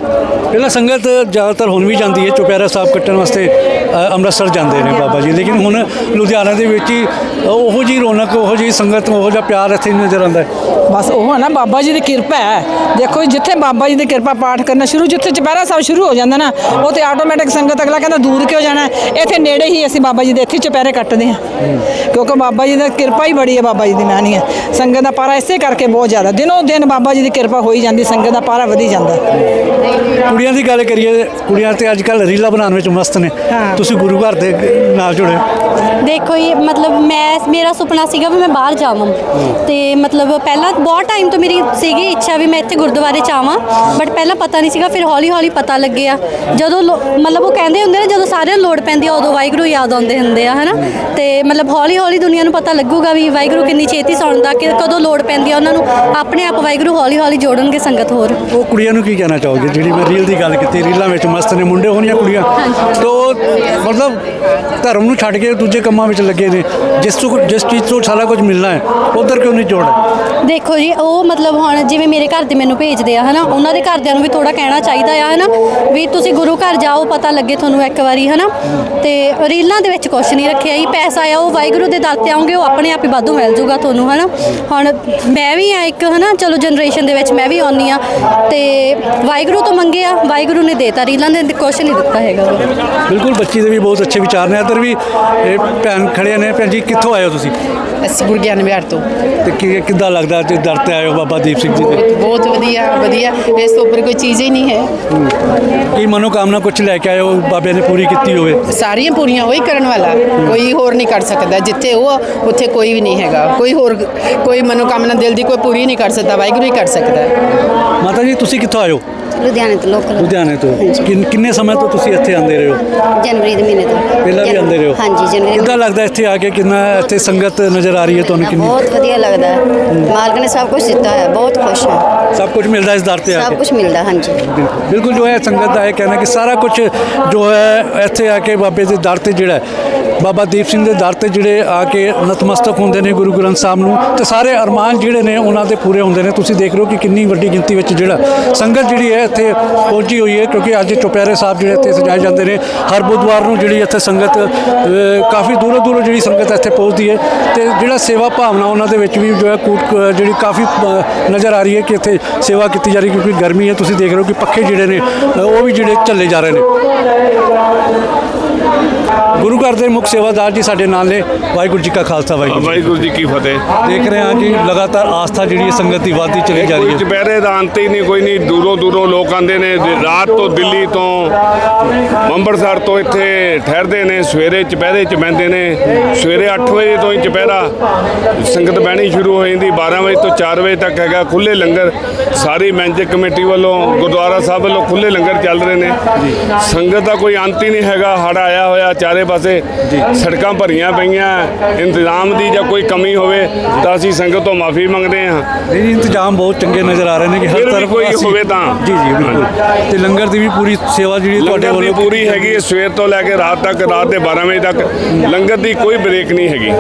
ਪਹਿਲਾਂ ਸੰਗਤ ਜ਼ਿਆਦਾਤਰ ਹੁਣ ਵੀ ਜਾਂਦੀ ਹੈ, ਚੁਪਹਿਰਾ ਸਾਹਿਬ ਕੱਟਣ ਵਾਸਤੇ। ਅੰਮ੍ਰਿਤਸਰ ਜਾਂਦੇ ਨੇ ਬਾਬਾ ਜੀ ਲੇਕਿਨ ਹੁਣ ਲੁਧਿਆਣਾ ਦੇ ਵਿੱਚ ਹੀ ਉਹੋ ਜੀ ਰੌਣਕ ਉਹੋ ਜੀ ਸੰਗਤ ਉਹੋ ਜਿਹਾ ਪਿਆਰ ਇੱਥੇ ਨਜ਼ਰ ਆਉਂਦਾ ਹੈ। ਬਸ ਉਹ ਹੈ ਨਾ ਬਾਬਾ ਜੀ ਦੀ ਕਿਰਪਾ ਹੈ ਦੇਖੋ ਜਿੱਥੇ ਬਾਬਾ ਜੀ ਦੀ ਕਿਰਪਾ ਪਾਠ ਕਰਨਾ ਸ਼ੁਰੂ ਜਿੱਥੇ ਚੁਪਹਿਰਾ ਸਾਹਿਬ ਸ਼ੁਰੂ ਹੋ ਜਾਂਦਾ ਨਾ ਉਹ ਤੇ ਆਟੋਮੈਟਿਕ ਸੰਗਤ ਅਗਲਾ ਕਹਿੰਦਾ ਦੂਰ ਕਿਉਂ ਜਾਣਾ? ਇੱਥੇ ਨੇੜੇ ਹੀ ਅਸੀਂ ਬਾਬਾ ਜੀ ਦੇ ਇੱਥੇ ਚੁਪਹਿਰੇ ਕੱਟਦੇ ਹਾਂ ਕਿਉਂਕਿ ਬਾਬਾ ਜੀ ਦੀ ਕਿਰਪਾ ਹੀ ਬੜੀ ਹੈ ਬਾਬਾ ਜੀ ਦੀ ਮਾਨੀ ਹੈ ਸੰਗਤ ਦਾ ਪਾਰਾ ਇਸੇ ਕਰਕੇ ਬਹੁਤ ਜ਼ਿਆਦਾ ਦਿਨੋਂ ਦਿਨ ਬਾਬਾ ਜੀ ਦੀ ਕਿਰਪਾ ਹੋਈ ਜਾਂਦੀ ਸੰਗਤ ਦਾ ਪਾਰਾ ਵਧੀ ਜਾਂਦਾ ਕੁੜੀਆਂ ਦੀ ਗੱਲ ਕਰੀਏ ਕੁੜੀਆਂ ਤੇ ਅੱਜ ਕੱਲ ਰੀਲਾਂ ਬਣਾਉਣ ਵਿੱਚ ਮਸਤ ਨੇ। ਤੁਸੀਂ ਗੁਰੂ ਘਰ ਦੇ ਨਾਲ ਜੁੜੇ ਦੇਖੋ ਇਹ ਮਤਲਬ ਮੈਂ ਮੇਰਾ ਸੁਪਨਾ ਸੀਗਾ ਵੀ ਮੈਂ ਬਾਹਰ ਜਾਵਾਂ। ਤੇ ਮਤਲਬ ਪਹਿਲਾਂ ਬਹੁਤ ਟਾਈਮ ਤੋਂ ਮੇਰੀ ਸੀਗੀ ਇੱਛਾ ਵੀ ਮੈਂ ਇੱਥੇ ਗੁਰਦੁਆਰੇ ਚ ਆਵਾਂ ਬਟ ਪਹਿਲਾਂ ਪਤਾ ਨਹੀਂ ਸੀਗਾ ਫਿਰ ਹੌਲੀ ਹੌਲੀ ਪਤਾ ਲੱਗਿਆ ਜਦੋਂ ਲੋ- ਮਤਲਬ ਉਹ ਕਹਿੰਦੇ ਹੁੰਦੇ ਨੇ ਜਦੋਂ ਸਾਰਿਆਂ ਨੂੰ ਲੋੜ ਪੈਂਦੀ ਆ ਉਦੋਂ ਵਾਹਿਗੁਰੂ ਯਾਦ ਆਉਂਦੇ ਹੁੰਦੇ ਆ ਹਨਾ? ਤੇ ਮਤਲਬ ਹੌਲੀ ਹੌਲੀ ਦੁਨੀਆ ਨੂੰ ਪਤਾ ਲੱਗੂਗਾ ਵੀ ਵਾਹਿਗੁਰੂ ਕਿੰਨੀ ਛੇਤੀ ਸੁਣਦਾ ਕਿ ਕਦੋਂ ਲੋੜ ਪੈਂਦੀ ਆ ਉਹਨਾਂ ਨੂੰ ਆਪਣੇ ਆਪ ਵਾਹਿਗੁਰੂ ਹੌਲੀ ਹੌਲੀ ਜੋੜਨਗੇ ਸੰਗਤ ਹੋਰ। ਉਹ ਕੁੜੀਆਂ ਨੂੰ ਕੀ ਕਹਿਣਾ ਚਾਹੋਗੇ? ਜਿਹੜੀ ਮੈਂ ਰੀਲ ਦੀ ਗੱਲ ਕੀਤੀ ਰੀਲਾਂ ਵਿੱਚ ਮਸਤ ਨੇ ਮੁੰਡੇ ਹੋਣ ਜਾਂ ਕੁੜੀਆਂ ਤੋ ਮਤਲਬ ਧਰਮ ਨੂੰ ਛੱਡ ਕੇ ਦੂਜੇ ਕੰਮਾਂ ਵਿੱਚ ਲੱਗੇ ਨੇ। ਜਿਸ ਤੋਂ ਜਿਸ ਚੀਜ਼ ਤੋਂ ਸਾਰਾ ਕੁਝ ਮਿਲਣਾ ਹੈ ਉਧਰ ਕਿਉਂ ਨਹੀਂ ਜੋੜਨਾ ਦੇਖੋ ਜੀ ਉਹ ਮਤਲਬ ਹੁਣ ਜਿਵੇਂ ਮੇਰੇ ਘਰ ਦੇ ਮੈਨੂੰ ਭੇਜਦੇ ਆ ਹਨਾ? ਉਹਨਾਂ ਦੇ ਘਰਦਿਆਂ ਨੂੰ ਵੀ ਥੋੜਾ ਕਹਿਣਾ ਚਾਹੀਦਾ ਆ ਹਨਾ? ਵੀ ਤੁਸੀਂ ਗੁਰੂ ਘਰ ਜਾਓ ਪਤਾ ਲੱਗੇ ਤੁਹਾਨੂੰ ਇੱਕ ਵਾਰੀ ਹਨਾ? ਤੇ ਰੀਲਾਂ ਦੇ ਵਿੱਚ ਕੁਝ ਨਹੀਂ ਰੱਖਿਆ ਜੀ ਪੈਸਾ ਆ ਉਹ ਵਾਹਿਗੁਰੂ ਦੇ ਦਰ ਤੇ ਆਉਂਗੇ ਉਹ ਆਪਣੇ ਆਪ ਹੀ ਵਾਧੂ ਮਿਲ ਜੂਗਾ ਤੁਹਾਨੂੰ ਹਨਾ? ਹੁਣ ਮੈਂ ਵੀ ਆ ਇੱਕ ਹਨਾ? ਚਲੋ ਜਨਰੇਸ਼ਨ ਦੇ ਵਿੱਚ ਮੈਂ ਵੀ ਆਉਂਦੀ ਆ ਤੇ ਵਾਹਿਗੁਰੂ ਤੋਂ ਮੰਗਿਆ ਵਾਹਿਗੁਰੂ ਨੇ ਦੇਤਾ ਰੀਲਾਂ ਦੇ ਕੁਝ ਨਹੀਂ ਦਿੱਤਾ ਹੈਗਾ। ਬਿਲਕੁਲ ਬੱਚੀ ਦੇ ਵੀ ਬਹੁਤ ਅੱਛੇ ਵਿਚਾਰ ਨੇ। ਇੱਧਰ ਵੀ ਭੈਣ ਖੜੇ ਨੇ ਭੈਣ ਜੀ ਕਿੱਥੋਂ ਆਏ ਹੋ ਤੁਸੀਂ? ਅਸੀਂ ਗੁਰਗਿਆਨ ਵਿਹਾਰ ਤੋਂ। ਤੇ ਕਿ ਕਿੱਦਾਂ ਲੱਗਦਾ ਜੇ ਦਰ ਤੇ ਆਏ ਹੋ ਬਾਬਾ ਦੀਪ ਸਿੰਘ ਜੀ ਦੇ? ਬਹੁਤ ਵਧੀਆ ਵਧੀਆ। ਇਸ ਤੋਂ ਉੱਪਰ ਕੋਈ ਚੀਜ਼ ਹੀ ਨਹੀਂ ਹੈ। ਕੀ ਮਨੋਕਾਮਨਾ ਕੁਝ ਲੈ ਕੇ ਆਏ ਹੋ ਬਾਬੇ ਨੇ ਪੂਰੀ ਕੀਤੀ ਹੋਵੇ? ਸਾਰੀਆਂ ਪੂਰੀਆਂ ਉਹੀ ਕਰਨ ਵਾਲਾ। ਕੋਈ ਹੋਰ ਨਹੀਂ ਕਰ ਸਕਦਾ। ਜਿੱਥੇ ਉਹ ਉੱਥੇ ਕੋਈ ਵੀ ਨਹੀਂ ਹੈਗਾ। ਕੋਈ ਹੋਰ ਕੋਈ ਮਨੋਕਾਮਨਾ ਦਿਲ ਦੀ ਕੋਈ ਪੂਰੀ ਨਹੀਂ ਕਰ ਸਕਦਾ। ਵਾਹਿਗੁਰੂ ਹੀ ਕਰ ਸਕਦਾ ਹੈ। ਮਾਤਾ ਜੀ ਤੁਸੀਂ ਕਿੱਥੋਂ ਆਏ ਹੋ ਲੁਧਿਆਣੇ ਤੋਂ ਲੋਕਲ। ਲੁਧਿਆਣੇ ਤੋਂ। ਕਿੰਨ- ਕਿੰਨੇ ਸਮੇਂ ਤੋਂ ਤੁਸੀਂ ਇੱਥੇ ਆਉਂਦੇ ਰਹੇ ਹੋ? ਜਨਵਰੀ ਦੇ ਮਹੀਨੇ ਤੋਂ। ਪਹਿਲਾਂ ਵੀ ਆਉਂਦੇ ਰਹੇ ਹੋ? ਹਾਂਜੀ ਜਨਵਰੀ ਕਿੱਦਾਂ ਲੱਗਦਾ ਇੱਥੇ ਆ ਕੇ ਕਿੰਨਾ ਇੱਥੇ ਸੰਗਤ ਨਜ਼ਰ ਆ ਰਹੀ ਹੈ ਤੁਹਾਨੂੰ ਕਿੰਨੀ? ਬਹੁਤ ਵਧੀਆ ਲੱਗਦਾ ਹੈ। ਮਾਲਕ ਨੇ ਸਭ ਕੁਝ ਦਿੱਤਾ ਹੈ ਬਹੁਤ ਖੁਸ਼ ਹਾਂ। ਸਭ ਕੁਝ ਮਿਲਦਾ ਇਸ ਦਰ ਤੇ ਆ ਸਭ ਕੇ? ਕੁਝ ਮਿਲਦਾ ਹਾਂਜੀ। ਬਿਲਕੁਲ। ਬਿਲਕੁਲ ਜੋ ਹੈ ਸੰਗਤ ਦਾ ਇਹ ਕਹਿਣਾ ਕਿ ਸਾਰਾ ਕੁਝ ਜੋ ਹੈ ਇੱਥੇ ਆ ਕੇ ਬਾਬੇ ਦੇ ਦਰ ਤੇ ਜਿਹੜਾ ਹੈ, ਬਾਬਾ ਦੀਪ ਸਿੰਘ ਦੇ ਦਰ ਤੇ ਜਿਹੜੇ ਆ ਕੇ ਨਤਮਸਤਕ ਹੁੰਦੇ ਨੇ ਗੁਰੂ ਗ੍ਰੰਥ ਸਾਹਿਬ ਨੂੰ ਤੇ ਸਾਰੇ ਅਰਮਾਨ ਜਿਹੜੇ ਨੇ ਉਹਨਾਂ ਦੇ ਪੂਰੇ ਹੁੰਦੇ ਨੇ। ਤੁਸੀਂ ਦੇਖ ਰਹੇ ਹੋ ਕਿ ਕਿੰਨੀ ਵੱਡੀ ਗਿਣਤੀ ਵਿੱਚ ਜਿਹੜਾ ਸੰਗਤ ਜਿਹੜੀ ਹੈ ਇੱਥੇ ਪਹੁੰਚੀ ਹੋਈ ਹੈ ਕਿਉਂਕਿ ਅੱਜ ਚੁਪਹਿਰੇ ਸਾਹਿਬ ਜਿਹੜੇ ਇੱਥੇ ਸਜਾਏ ਜਾਂਦੇ ਨੇ ਹਰ ਬੁੱਧਵਾਰ ਨੂੰ ਜਿਹੜੀ ਇੱਥੇ ਸੰਗਤ ਅ, ਕਾਫੀ ਦੂਰੋਂ ਦੂਰੋਂ ਜਿਹੜੀ ਸੰਗਤ ਇੱਥੇ ਪਹੁੰਚਦੀ ਹੈ ਤੇ ਜਿਹੜਾ ਸੇਵਾ ਭਾਵਨਾ ਉਹਨਾਂ ਦੇ ਵਿੱਚ ਵੀ ਜੋ ਹੈ ਕੂਟ ਜਿਹੜੀ ਕਾਫੀ ਨਜ਼ਰ ਆ ਰਹੀ ਹੈ ਕਿ ਇੱਥੇ ਸੇਵਾ ਕੀਤੀ ਜਾ ਰਹੀ ਕਿਉਂਕਿ ਗਰਮੀ ਹੈ, ਤੁਸੀਂ ਦੇਖ ਰਹੇ ਹੋ ਕਿ ਪੱਖੇ ਜਿਹੜੇ ਨੇ ਉਹ ਵੀ ਜਿਹੜੇ ਚੱਲੇ ਜਾ ਰਹੇ ਨੇ। ਗੁਰੂ ਘਰ ਦੇ ਮੁੱਖ ਸੇਵਾਦਾਰ ਜੀ ਸਾਡੇ ਨਾਲ ਨੇ। ਵਾਹਿਗੁਰੂ ਜੀ ਕਾ ਖਾਲਸਾ ਵਾਹਿਗੁਰੂ ਜੀ ਵਾਹਿਗੁਰੂ ਜੀ ਕੀ ਫਤਿਹ। ਦੇਖ ਰਹੇ ਹਾਂ ਕਿ ਲਗਾਤਾਰ ਆਸਥਾ ਜਿਹੜੀ ਹੈ ਸੰਗਤ ਦੀ ਵਧਦੀ ਚਲੀ ਜਾ ਰਹੀ ਹੈ। ਚੁਪਹਿਰੇ ਦਾ ਅੰਤ ਹੀ ਨਹੀਂ ਕੋਈ ਨਹੀਂ। ਦੂਰੋਂ ਦੂਰੋਂ ਲੋਕ ਆਉਂਦੇ ਨੇ। ਰਾਤ ਤੋਂ ਦਿੱਲੀ ਤੋਂ ਅੰਮ੍ਰਿਤਸਰ ਤੋਂ ਇੱਥੇ ਠਹਿਰਦੇ ਨੇ ਸਵੇਰੇ ਚੁਪਹਿਰੇ ਚ ਬਹਿੰਦੇ ਨੇ। ਸਵੇਰੇ 8 ਵਜੇ ਤੋਂ ਹੀ ਚੁਪਹਿਰਾ ਸੰਗਤ ਬਹਿਣੀ ਸ਼ੁਰੂ ਹੋ ਜਾਂਦੀ। 12 ਵਜੇ ਤੋਂ 4 ਵਜੇ ਤੱਕ ਹੈਗਾ ਖੁੱਲੇ ਲੰਗਰ। ਸਾਰੀ ਮੈਨੇਜਿੰਗ ਕਮੇਟੀ ਵੱਲੋਂ ਗੁਰਦੁਆਰਾ ਸਾਹਿਬ ਵੱਲੋਂ ਖੁੱਲੇ ਲੰਗਰ ਚੱਲ ਰਹੇ ਨੇ। ਸੰਗਤ ਦਾ ਕੋਈ ਅੰਤ ਹੀ ਨਹੀਂ ਹੈਗਾ। ਹੜ ਆਇਆ ਹੋਇਆ ਚਾਰੇ ਪਾਸੇ ਸੜਕਾਂ ਭਰੀਆਂ ਪਈਆਂ ਇੰਤਜ਼ਾਮ ਦੀ ਜਾਂ ਕੋਈ ਕਮੀ ਹੋਵੇ ਤਾਂ ਅਸੀਂ ਸੰਗਤ ਤੋਂ ਮਾਫੀ ਮੰਗਦੇ ਹਾਂ। ਨਹੀਂ ਜੀ, ਇੰਤਜ਼ਾਮ ਬਹੁਤ ਚੰਗੇ ਨਜ਼ਰ ਆ ਰਹੇ ਨੇ ਕਿ ਹਰ ਵੀ ਤਰਫ ਕੋਈ ਅਸੀਂ- ਹੋਵੇ ਤਾਂ। ਜੀ ਜੀ ਬਿਲਕੁਲ। ਤੇ ਲੰਗਰ ਦੀ ਵੀ ਪੂਰੀ ਸੇਵਾ ਜਿਹੜੀ ਤੁਹਾਡੇ ਲੰਗਰ ਦੀ ਵੱਲੋਂ ਪੂਰੀ ਹੈਗੀ ਹੈ ਸਵੇਰ ਤੋਂ ਲੈ ਕੇ ਰਾਤ ਤੱਕ ਰਾਤ ਦੇ 12 ਵਜੇ ਤੱਕ। ਲੰਗਰ ਦੀ ਕੋਈ ਬ੍ਰੇਕ ਨਹੀਂ ਹੈਗੀ।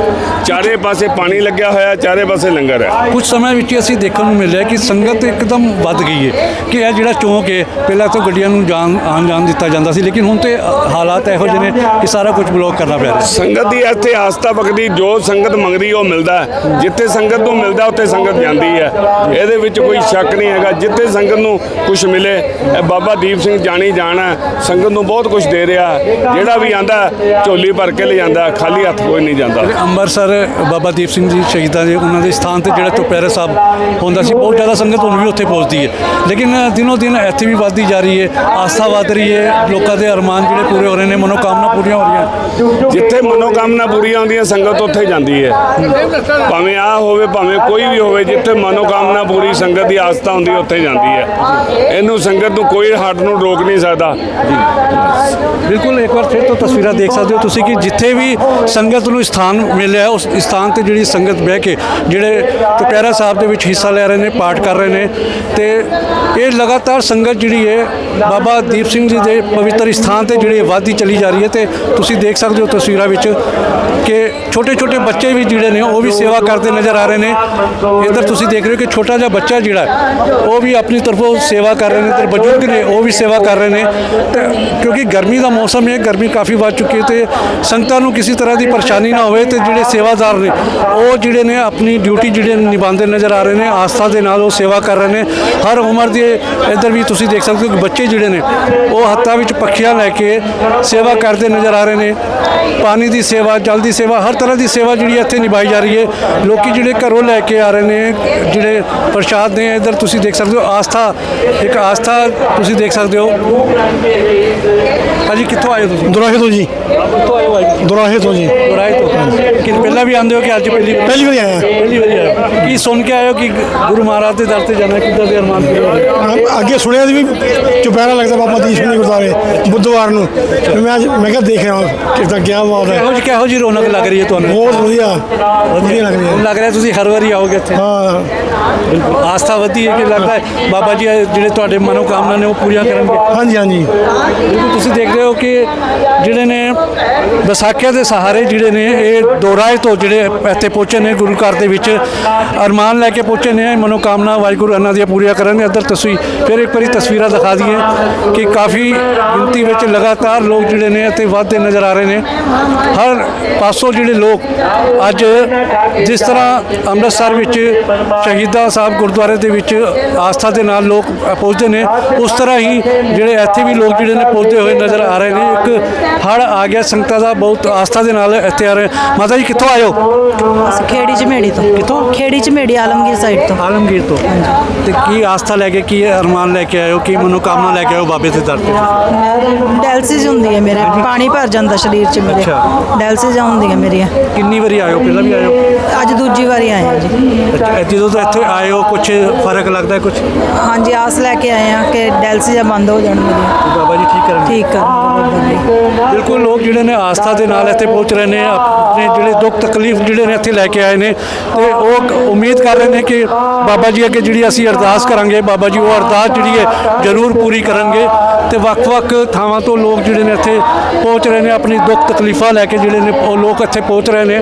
ਚਾਰੇ ਪਾਸੇ ਪਾਣੀ ਲੱਗਿਆ ਹੋਇਆ ਚਾਰੇ ਪਾਸੇ ਲੰਗਰ ਹੈ। ਕੁਝ ਸਮੇਂ ਵਿੱਚ ਹੀ ਅਸੀਂ ਦੇਖਣ ਨੂੰ ਮਿਲਿਆ ਕਿ ਸੰਗਤ ਇੱਕਦਮ ਵੱਧ ਗਈ ਹੈ ਕਿ ਇਹ ਜਿਹੜਾ ਚੌਂਕ ਹੈ ਪਹਿਲਾਂ ਤਾਂ ਗੱਡੀਆਂ ਨੂੰ ਜਾਣ ਆਉਣ ਜਾਣ ਦਿੱਤਾ ਜਾਂਦਾ ਸੀ ਲੇਕਿਨ ਹੁਣ ਤੇ ਹਾਲਾਤ ਇਹੋ ਜਿਹੇ ਨੇ ਕਿ ਸਾਰਾ ਕੁਝ ਬਲੌਕ ਕਰਨਾ ਪੈ ਰਿਹਾ। ਸੰਗਤ ਦੀ ਇੱਥੇ ਆਸਥਾ ਬਖਦੀ ਜੋ ਸੰਗਤ ਮੰਗਦੀ ਉਹ ਮਿਲਦਾ। ਜਿੱਥੇ ਸੰਗਤ ਨੂੰ ਮਿਲਦਾ ਉੱਥੇ ਸੰਗਤ ਜਾਂਦੀ ਹੈ। ਇਹਦੇ ਵਿੱਚ ਕੋਈ ਸ਼ੱਕ ਨਹੀਂ ਹੈਗਾ। ਜਿੱਥੇ ਸੰਗਤ ਨੂੰ ਕੁਝ ਮਿਲੇ ਬਾਬਾ ਦੀਪ ਸਿੰਘ ਜਾਣੀ ਜਾਣਾ ਸੰਗਤ ਨੂੰ ਬਹੁਤ ਕੁਝ ਦੇ ਰਿਹਾ। ਜਿਹੜਾ ਵੀ ਆਂਦਾ ਝੋਲੀ ਭਰ ਕੇ ਲੈ ਜਾਂਦਾ ਖਾਲੀ ਹੱਥ ਕੋਈ ਨਹੀਂ ਜਾਂਦਾ। ਅੰਮ੍ਰਿਤਸਰ ਬਾਬਾ ਦੀਪ ਸਿੰਘ ਜੀ ਸ਼ਹੀਦਾਂ ਦੇ ਉਹਨਾਂ ਦੇ ਸਥਾਨ ਤੇ ਜਿਹੜਾ ਚੁਪਹਿਰਾ ਸਾਹਿਬ ਹੁੰਦਾ ਸੀ ਬਹੁਤ ਜ਼ਿਆਦਾ ਸੰਗਤ ਹੁਣ ਵੀ ਉੱਥੇ ਪਹੁੰਚਦੀ ਹੈ। ਲੇਕਿਨ ਦਿਨੋਂ ਦਿਨ ਇੱਥੇ ਵੀ ਵੱਧਦੀ ਜਾ ਰਹੀ ਹੈ ਆਸਥਾ ਵੱਧ ਰਹੀ ਹੈ ਲੋਕਾਂ ਦੇ ਅਰਮਾਨ ਜਿਹੜੇ ਪੂਰੇ ਹੋ ਰਹੇ ਨੇ ਮਨੋਕਾਮਨਾ ਪੂਰੀਆਂ ਹੋ ਰਹੀਆਂ। ਜਿੱਥੇ ਮਨੋਕਾਮਨਾ ਪੂਰੀਆਂ ਹੁੰਦੀਆਂ ਸੰਗਤ ਉੱਥੇ ਜਾਂਦੀ ਹੈ। ਭਾਵੇਂ ਆ ਹੋਵੇ ਭਾਵੇਂ ਕੋਈ ਵੀ ਹੋਵੇ ਜਿੱਥੇ ਮਨੋਕਾਮਨਾ ਪੂਰੀ ਸੰਗਤ ਦੀ ਆਸਥਾ ਹੁੰਦੀ ਹੈ, ਉੱਥੇ ਜਾਂਦੀ ਹੈ। ਇਹਨੂੰ ਸੰਗਤ ਨੂੰ ਕੋਈ ਹੱਟ ਨੂੰ ਰੋਕ ਨਹੀਂ ਸਕਦਾ। ਬਿਲਕੁਲ ਇੱਕ ਵਾਰ ਫਿਰ ਤੋਂ ਤਸਵੀਰਾਂ ਦੇਖ ਸਕਦੇ ਹੋ ਤੁਸੀਂ ਕਿ ਜਿੱਥੇ ਵੀ ਸੰਗਤ ਨੂੰ ਸਥਾਨ ਮਿਲਿਆ ਉਸ ਸਥਾਨ ਤੇ ਜਿਹੜੀ ਸੰਗਤ ਬਹਿ ਕੇ ਜਿਹੜੇ ਚੁਪਹਿਰਾ ਸਾਹਿਬ ਦੇ ਵਿੱਚ ਹਿੱਸਾ ਲੈ ਰਹੇ ਨੇ ਪਾਠ ਕਰ ਰਹੇ ਨੇ ਤੇ ਇਹ ਲਗਾਤਾਰ ਸੰਗਤ ਜਿਹੜੀ ਹੈ ਬਾਬਾ ਦੀਪ ਸਿੰਘ ਜੀ ਦੇ ਪਵਿੱਤਰ ਸਥਾਨ ਤੇ ਜਿਹੜੀ ਵਧਦੀ ਚਲੀ ਜਾ ਰਹੀ ਹੈ ਤੇ ਤੁਸੀਂ ਦੇਖ ਸਕਦੇ ਹੋ ਤਸਵੀਰਾਂ ਵਿੱਚ ਕਿ ਛੋਟੇ ਛੋਟੇ ਬੱਚੇ ਵੀ ਜਿਹੜੇ ਨੇ, ਉਹ ਵੀ ਸੇਵਾ ਕਰਦੇ ਨਜ਼ਰ ਆ ਰਹੇ ਨੇ। ਇੱਧਰ ਤੁਸੀਂ ਦੇਖ ਰਹੇ ਹੋ ਕਿ ਛੋਟਾ ਜਿਹਾ ਬੱਚਾ ਜਿਹੜਾ, ਉਹ ਵੀ ਆਪਣੀ ਤਰਫੋਂ ਸੇਵਾ ਕਰ ਰਹੇ ਨੇ ਤੇ ਬਜ਼ੁਰਗ ਨੇ, ਉਹ ਵੀ ਸੇਵਾ ਕਰ ਰਹੇ ਨੇ। ਤੇ ਕਿਉਂਕਿ ਗਰਮੀ ਦਾ ਮੌਸਮ ਹੈ, ਗਰਮੀ ਕਾਫੀ ਵੱਧ ਚੁੱਕੀ ਹੈ ਤੇ ਸੰਗਤਾਂ ਨੂੰ ਕਿਸੇ ਤਰ੍ਹਾਂ ਦੀ ਪਰੇਸ਼ਾਨੀ ਨਾ ਹੋਵੇ ਤੇ ਜਿਹੜੇ ਸੇਵਾਦਾਰ ਨੇ, ਉਹ ਜਿਹੜੇ ਨੇ ਆਪਣੀ ਡਿਊਟੀ ਜਿਹੜੇ ਨਿਭਾਉਂਦੇ ਨਜ਼ਰ ਆ ਰਹੇ ਨੇ, ਆਸਥਾ ਦੇ ਨਾਲ ਉਹ ਸੇਵਾ ਕਰ ਰਹੇ ਨੇ। ਹਰ ਉਮਰ ਦੇ ਇੱਧਰ ਵੀ ਤੁਸੀਂ ਦੇਖ ਸਕਦੇ ਹੋ ਕਿ ਬੱਚੇ ਜਿਹੜੇ ਨੇ, ਉਹ ਹੱਥਾਂ ਵਿੱਚ ਪੱਖੀਆਂ ਲੈ ਕੇ ਸੇਵਾ ਕਰ ਕਰਦੇ ਨਜ਼ਰ ਆ ਰਹੇ ਨੇ। ਪਾਣੀ ਦੀ ਸੇਵਾ ਜਲ ਦੀ ਸੇਵਾ ਹਰ ਤਰ੍ਹਾਂ ਦੀ ਸੇਵਾ ਜਿਹੜੀ ਇੱਥੇ ਨਿਭਾਈ ਜਾ ਰਹੀ ਹੈ। ਲੋਕੀ ਜਿਹੜੇ ਘਰੋਂ ਲੈ ਕੇ ਆ ਰਹੇ ਨੇ ਜਿਹੜੇ ਪ੍ਰਸ਼ਾਦ ਨੇ ਇੱਧਰ ਤੁਸੀਂ ਦੇਖ ਸਕਦੇ ਹੋ ਆਸਥਾ ਇੱਕ ਆਸਥਾ ਤੁਸੀਂ ਦੇਖ ਸਕਦੇ ਹੋ। ਭਾਜੀ ਕਿੱਥੋਂ ਆਏ ਤੁਸੀਂ? ਦੁਰਾਹੇ ਤੋਂ ਜੀ। ਕਿੱਥੋਂ ਆਏ ਹੋ ਦੁਰਾਹੇ ਤੋਂ ਜੀ। ਦੁਰਾਏ ਤੋਂ। ਕਿ ਪਹਿਲਾਂ ਵੀ ਆਉਂਦੇ ਹੋ ਕਿ ਅੱਜ ਪਹਿਲੀ? ਪਹਿਲੀ ਵਾਰੀ ਹਾਂ। ਪਹਿਲੀ ਵਾਰੀ ਹੋ। ਕੀ ਸੁਣ ਕੇ ਆਏ ਹੋ ਕਿ ਗੁਰੂ ਮਹਾਰਾਜ ਦੇ ਦਰ ਤੇ ਜਾਣਾ ਕਿੱਦਾਂ ਦੇ ਅਰਮਾਨ ਪੂਰੇ? ਅੱਗੇ ਸੁਣਿਆ ਸੀ ਵੀ ਚੁਪਹਿਰਾ ਲੱਗਦਾ ਬਾਬਾ ਦੀਪ ਸਿੰਘ ਦੇ ਗੁਰਦੁਆਰੇ ਬੁੱਧਵਾਰ ਨੂੰ। ਮੈਂ ਅੱਜ ਮੈਂ ਕਿਹਾ ਦੇਖ ਰਿਹਾ ਕਿਦਾਂ ਕੀ ਬਾਤ ਹੈ। ਕਿਹੋ ਜਿਹੀ ਕਿਹੋ ਜਿਹੀ ਰੌਣਕ ਲੱਗ ਰਹੀ ਹੈ ਤੁਹਾਨੂੰ? ਬਹੁਤ ਵਧੀਆ ਵਧੀਆ ਲੱਗ ਰਹੀ ਲੱਗ ਰਿਹਾ ਤੁਸੀਂ ਹਰ ਵਾਰੀ ਆਓਗੇ ਇੱਥੇ। ਹਾਂ। ਬਿਲਕੁਲ ਆਸਥਾ ਵਧੀ ਹੈ ਕਿ ਲੱਗਦਾ ਹੈ? ਬਾਬਾ ਜੀ ਜਿਹੜੇ ਤੁਹਾਡੇ ਮਨੋਕਾਮਨਾ ਨੇ ਉਹ ਪੂਰੀਆਂ ਕਰਨਗੇ। ਹਾਂਜੀ ਹਾਂਜੀ। ਬਿਲਕੁਲ ਤੁਸੀਂ ਦੇਖ ਰਹੇ ਹੋ ਕਿ ਜਿਹੜੇ ਨੇ ਵਿਸਾਖੀਆਂ ਦੇ ਸਹਾਰੇ ਜਿਹੜੇ ਨੇ ਇਹ ਦੋਰਾਏ ਤੋਂ ਜਿਹੜੇ ਇੱਥੇ ਪਹੁੰਚੇ ਨੇ ਗੁਰੂ ਘਰ ਦੇ ਵਿੱਚ ਅਰਮਾਨ ਲੈ ਕੇ ਪਹੁੰਚੇ ਨੇ ਮਨੋਕਾਮਨਾ ਵਾਹਿਗੁਰੂ ਇਹਨਾਂ ਦੀਆਂ ਪੂਰੀਆਂ ਕਰਨਗੇ। ਇੱਧਰ ਤੁਸੀਂ ਫਿਰ ਇੱਕ ਵਾਰੀ ਤਸਵੀਰਾਂ ਦਿਖਾ ਦਈਏ ਕਿ ਕਾਫੀ ਗਿਣਤੀ ਵਿੱਚ ਲਗਾਤਾਰ ਲੋਕ ਜਿਹੜੇ ਨੇ ਇੱਥੇ ਵੱਧਦੇ ਨਜ਼ਰ ਆ ਰਹੇ ਨੇ। ਹਰ ਪਾਸੋਂ ਜਿਹੜੇ ਲੋਕ ਅੱਜ ਜਿਸ ਤਰ੍ਹਾਂ ਅੰਮ੍ਰਿਤਸਰ ਵਿੱਚ ਸ਼ਹੀਦਾਂ ਸਾਹਿਬ ਗੁਰਦੁਆਰੇ ਦੇ ਵਿੱਚ ਆਸਥਾ ਦੇ ਨਾਲ ਲੋਕ ਪਹੁੰਚਦੇ ਨੇ ਉਸ ਤਰ੍ਹਾਂ ਹੀ ਜਿਹੜੇ ਇੱਥੇ ਵੀ ਲੋਕ ਜਿਹੜੇ ਨੇ ਪਹੁੰਚਦੇ ਹੋਏ ਨਜ਼ਰ ਆ ਰਹੇ ਨੇ। ਇੱਕ ਹੜ ਆ ਗਿਆ ਸੰਗਤਾਂ ਦਾ ਬਹੁਤ ਆਸਥਾ ਦੇ ਨਾਲ ਇੱਥੇ ਆ ਰਹੇ। ਮਾਤਾ ਜੀ ਕਿੱਥੋਂ ਆਇਓ ਖੇੜੀ ਝਮੇੜੀ ਤੋਂ। ਕਿੱਥੋਂ? ਖੇੜੀ ਝਮੇੜੀ ਆਲਮਗੀਰ ਸਾਈਡ ਤੋਂ। ਆਲਮਗੀਰ ਤੋਂ। ਤੇ ਕੀ ਆਸਥਾ ਲੈ ਕੇ ਕੀ ਅਰਮਾਨ ਲੈ ਕੇ ਆਇਓ ਕੀ ਮਨੋਕਾਮਨਾ ਲੈ ਕੇ ਆਇਓ ਬਾਬੇ ਦੇ ਦਰ ਤੇ? ਡੈਲਸਿਸ ਹੁੰਦੀ ਹੈ ਮੇਰੇ। ਪਾਣੀ ਭਰ ਜਾਂਦਾ ਸਰੀਰ 'ਚ ਮੇਰੇ। ਅੱਛਾ। ਡੈਲਸਿਸ ਹੁੰਦੀਆਂ ਮੇਰੀਆਂ। ਕਿੰਨੀ ਵਾਰੀ ਆਇਓ? ਪਹਿਲਾਂ ਵੀ ਆਇਓ? ਅੱਜ ਦੂਜੀ ਵਾਰੀ ਆਏ ਹਾਂ ਜੀ। ਅੱਛਾ, ਜਦੋਂ ਤੋਂ ਇੱਥੇ ਆਇਓ ਕੁਝ ਫ਼ਰਕ ਲੱਗਦਾ ਕੁਝ ਹਾਂਜੀ ਆਸ ਲੈ ਕੇ ਆਏ ਹਾਂ ਕਿ ਡੈਲਸਿਸ ਬੰਦ ਹੋ ਜਾਣ ਮੇਰੀਆਂ ਬਾਬਾ ਜੀ ਠੀਕ ਕਰਨਗੇ ਠੀਕ ਕਰਨਗੇ ਬਿਲਕੁਲ ਲੋਕ ਜਿਹੜੇ ਨੇ ਆਸਥਾ ਦੇ ਨਾਲ ਇੱਥੇ ਪਹੁੰਚ ਰਹੇ ਨੇ ਆਪਣੇ ਜਿਹੜੇ ਦੁੱਖ ਤਕਲੀਫ ਜਿਹੜੇ ਨੇ ਇੱਥੇ ਲੈ ਕੇ ਆਏ ਨੇ ਤੇ ਉਹ ਕ- ਉਮੀਦ ਕਰ ਰਹੇ ਨੇ ਕਿ ਬਾਬਾ ਜੀ ਅੱਗੇ ਜਿਹੜੀ ਅਸੀਂ ਅਰਦਾਸ ਕਰਾਂਗੇ ਬਾਬਾ ਜੀ ਉਹ ਅਰਦਾਸ ਜਿਹੜੀ ਹੈ ਜ਼ਰੂਰ ਪੂਰੀ ਕਰਨਗੇ ਤੇ ਵੱਖ-ਵੱਖ ਥਾਵਾਂ ਤੋਂ ਲੋਕ ਜਿਹੜੇ ਨੇ ਇੱਥੇ ਪਹੁੰਚ ਰਹੇ ਨੇ ਆਪਣੀ ਦੁੱਖ ਤਕਲੀਫਾਂ ਲੈ ਕੇ ਜਿਹੜੇ ਨੇ ਉਹ ਲੋਕ ਇੱਥੇ ਪਹੁੰਚ ਰਹੇ ਨੇ।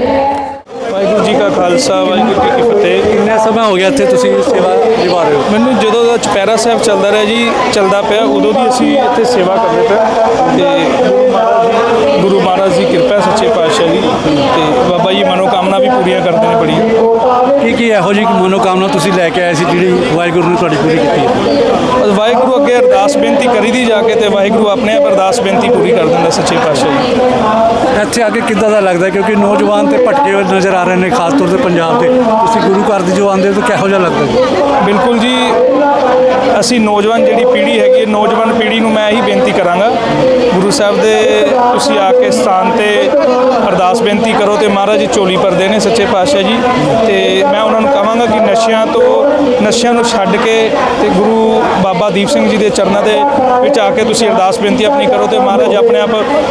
ਵਾਹਿਗੁਰੂ ਜੀ ਕਾ ਖਾਲਸਾ ਵਾਹਿਗੁਰੂ ਜੀ ਕੀ ਫਤਿਹ। ਕਿੰਨਾ ਸਮਾਂ ਹੋ ਗਿਆ ਇੱਥੇ ਤੁਸੀਂ ਸੇਵਾ ਨਿਭਾ ਰਹੇ ਹੋ? ਮੈਨੂੰ ਜਦੋਂ ਦਾ ਚੁਪਹਿਰਾ ਸਾਹਿਬ ਚੱਲਦਾ ਰਿਹਾ ਜੀ ਚੱਲਦਾ ਪਿਆ ਉਦੋਂ ਦੀ ਅਸੀਂ ਇੱਥੇ ਸੇਵਾ ਕਰਦੇ ਪਏ ਤੇ ਗੁਰੂ ਮਹਾਰਾਜ ਦੀ ਕਿਰਪਾ ਸੱਚੇ ਪਾਤਸ਼ਾਹ ਦੀ। ਤੇ ਬਾਬਾ ਜੀ ਮਨੋਕਾਮਨਾ ਵੀ ਪੂਰੀਆਂ ਕਰਦੇ ਨੇ ਬੜੀ ਕੀ ਕੀ ਇਹੋ ਜਿਹੀ ਮਨੋਕਾਮਨਾ ਤੁਸੀਂ ਲੈ ਕੇ ਆਏ ਸੀ ਜਿਹੜੀ ਵਾਹਿਗੁਰੂ ਨੇ ਤੁਹਾਡੀ ਪੂਰੀ ਕੀਤੀ ਹੈ? ਵਾਹਿਗੁਰੂ ਅੱਗੇ ਅਰਦਾਸ ਬੇਨਤੀ ਕਰੀਦੀ ਜਾ ਕੇ ਤੇ ਵਾਹਿਗੁਰੂ ਆਪਣੇ ਆਪ ਅਰਦਾਸ ਬੇਨਤੀ ਪੂਰੀ ਕਰ ਦਿੰਦਾ ਸੱਚੇ ਪਾਤਸ਼ਾਹ ਜੀ। ਇੱਥੇ ਆ ਕੇ ਕਿੱਦਾਂ ਦਾ ਲੱਗਦਾ? ਕਿਉਂਕਿ ਨੌਜਵਾਨ ਤੇ ਭਟਕੇ ਹੋਏ ਨਜ਼ਰ ਆ ਰਹੇ ਨੇ ਖਾਸ ਤੌਰ ਤੇ ਪੰਜਾਬ ਦੇ। ਤੁਸੀਂ ਗੁਰੂ ਘਰ ਦੇ ਜੋ ਆਉਂਦੇ ਹੋ ਤਾਂ ਕਿਹੋ ਜਿਹਾ ਲੱਗਦਾ? ਬਿਲਕੁਲ ਜੀ ਅਸੀਂ ਨੌਜਵਾਨ ਜਿਹੜੀ ਪੀੜ੍ਹੀ ਹੈਗੀ ਹੈ, ਨੌਜਵਾਨ ਪੀੜ੍ਹੀ ਨੂੰ ਮੈਂ ਇਹੀ ਬੇਨਤੀ ਕਰਾਂਗਾ। ਗੁਰੂ ਸਾਹਿਬ ਦੇ ਤੁਸੀਂ ਆ ਕੇ ਸਥਾਨ ਤੇ ਅਰਦਾਸ ਬੇਨਤੀ ਕਰੋ ਤੇ ਮਹਾਰਾਜ ਜੀ ਝੋਲੀ ਭਰਦੇ ਨੇ ਸੱਚੇ ਪਾਤਸ਼ਾਹ ਜੀ। ਤੇ ਮੈਂ ਉਹਨਾਂ ਨੂੰ ਕਹਾਂਗਾ ਕਿ ਨਸ਼ਿਆਂ ਤੋਂ, ਨਸ਼ਿਆਂ ਨੂੰ ਛੱਡ ਕੇ ਤੇ ਗੁਰੂ ਬਾਬਾ ਦੀਪ ਸਿੰਘ ਜੀ ਦੇ ਚਰਨਾਂ ਦੇ ਵਿੱਚ ਆ ਕੇ ਤੁਸੀਂ ਅਰਦਾਸ ਬੇਨਤੀ ਆਪਣੀ ਕਰੋ ਤੇ ਮਹਾਰਾਜ ਆਪਣੇ ਆਪ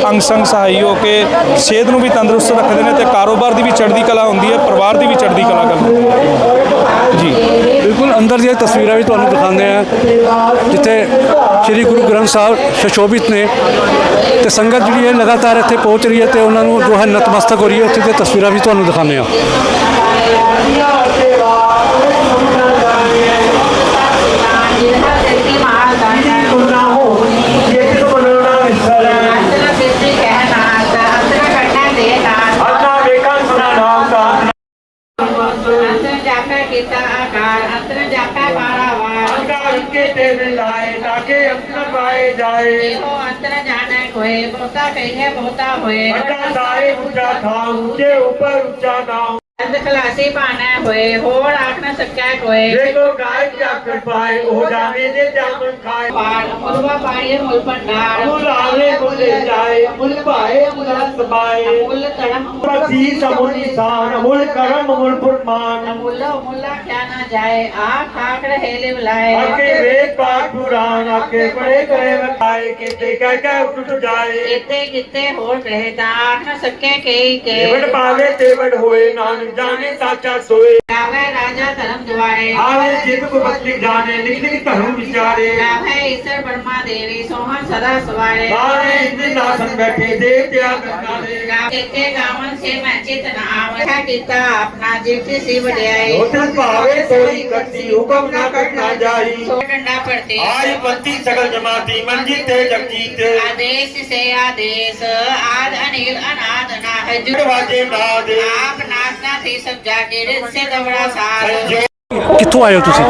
ਅੰਗ ਸੰਗ ਸਹਾਈ ਹੋ ਕੇ ਸਿਹਤ ਨੂੰ ਵੀ ਤੰਦਰੁਸਤ ਰੱਖਦੇ ਨੇ ਤੇ ਕਾਰੋਬਾਰ ਦੀ ਵੀ ਚੜ੍ਹਦੀ ਕਲਾ ਹੁੰਦੀ ਹੈ, ਪਰਿਵਾਰ ਦੀ ਵੀ ਚੜ੍ਹਦੀ ਕਲਾ ਕਰਦੀ ਜੀ। ਅੰਦਰ ਦੀਆਂ ਤਸਵੀਰਾਂ ਵੀ ਤੁਹਾਨੂੰ ਦਿਖਾਉਂਦੇ ਆ ਜਿੱਥੇ ਸ੍ਰੀ ਗੁਰੂ ਗ੍ਰੰਥ ਸਾਹਿਬ ਸੁਸ਼ੋਭਿਤ ਨੇ ਤੇ ਸੰਗਤ ਜਿਹੜੀ ਹੈ ਲਗਾਤਾਰ ਇੱਥੇ ਪਹੁੰਚ ਰਹੀ ਹੈ ਤੇ ਉਹਨਾਂ ਨੂੰ ਜੋ ਹੈ ਨਤਮਸਤਕ ਹੋ ਰਹੀ ਹੈ ਉੱਥੇ ਦੀਆਂ ਤਸਵੀਰਾਂ ਵੀ ਤੁਹਾਨੂੰ ਦਿਖਾਉਂਦੇ ਆ ਅੰਤਰ ਲਾਏ ਤਾਂ ਕਿ ਅੰਤਰ ਪਾਏ ਜਾਏ। ਅੰਤਰ ਜਾਣੈ ਕੋਏ ਬਹੁਤਾ ਕਹੀਏ ਬਹੁਤਾ ਹੋਏ। ਸਾਰੇ ਉੱਚਾ ਥਾਂ ਅੰਧ ਖਲਾਸੀ ਪਾਣੈ ਹੋਏ ਹੋਰ ਆਖ ਨਾ ਸਕਿਆ ਕੋਏ ਦੇਖੋ ਗਾਇਕ ਜਾਕਰ ਪਾਏ ਉਹ ਜਾਣੇ ਦੇ ਜਾਮਨ ਖਾਏ। ਪਾੜ ਮੁਲਵਾ ਪਾੜੀਏ ਮੁਲ ਭੰਡਾਰ। ਮੁੱਲ ਆਵੇ ਮੁੱਲ ਜਾਏ ਮੁੱਲ ਭਾਏ ਮੁੱਲ ਸਬਾਏ ਮੁੱਲ ਤੜਮ ਪ੍ਰਤੀ ਸਮੁਨ ਨਿਸ਼ਾਨ ਮੁੱਲ ਕਰਮ ਮੁੱਲ ਫਰਮਾਨ। ਮੁੱਲਾ ਮੁੱਲਾ ਕਿਆ ਨਾ ਜਾਏ ਆਖ ਆਖ ਰਹੇ ਲਿਵ ਲਾਏ ਆਕੇ ਵੇਦ ਪਾਠ ਪੁਰਾਨ ਆਕੇ ਪੜੇ ਕਰੇ ਵਖਾਏ ਕਿਤੇ ਕਹਿ ਕਹਿ ਉੱਠ ਜਾਏ। ਕਿਤੇ ਕਿਤੇ ਹੋਰ ਕਹੇ ਤਾਂ ਆਖ ਨਾ ਸਕੇ ਕਈ ਕੇ ਤੇਵੜ ਪਾਵੇ ਤੇਵੜ ਹੋਏ ਨਾਨਕ ਜਾਣੇ ਸਾਚਾ ਸੋਏ। ਆਵੇ ਰਾਜਾ ਧਰਮ ਦੁਆਰੇ ਆਵੇ ਜਿਤ ਕੋ ਬਸਤੀ ਜਾਣੇ ਨਿਕ ਨਿਕ ਧਰਮ ਵਿਚਾਰੇ। ਆਵੇ ਈਸ਼ਰ ਬ੍ਰਹਮਾ ਦੇਵੀ ਸੋਹਣ ਸਦਾ ਸਵਾਰੇ। ਸਾਰੇ ਇੰਦਰ ਨਾਸਨ ਬੈਠੇ ਦੇਵ ਤਿਆਗ ਨਾਮ ਜਿੱਤੇ ਗਾਵਨ ਸੇ ਮੈਂ ਚਿਤ ਨਾ ਆਵੈ ਅੱਛਾ ਕੀਤਾ ਆਪਣਾ ਜਿਤੇ ਸੀ ਵਡਿਆਈ ਹੋਟਲ ਭਾਵੇ ਤੋਈ ਕੱਟੀ ਹੁਕਮ ਨਾ ਕੱਟ ਨਾ ਜਾਈ। ਸੋ ਡੰਡਾ ਪੜਤੇ ਆਜ ਪੰਤੀ ਸਗਲ ਜਮਾਤੀ ਮਨ ਜਿਤੇ ਜਗ ਜੀਤੇ ਆਦੇਸ਼ ਸੇ ਆਦੇਸ਼ ਆਦ ਅਨੇਲ ਅਨਾਦ ਨਾ ਹੈ। ਜੁੜ ਵਾਜੇ ਨਾ ਦੇ। ਆਪ ਨਾਸ ਨਾ ਸੇ ਸਭ ਜਾ ਕੇ ਸੇ ਦਵੜਾ ਸਾਰ। ਕਿੱਥੋਂ ਆਏ ਹੋ ਤੁਸੀਂ?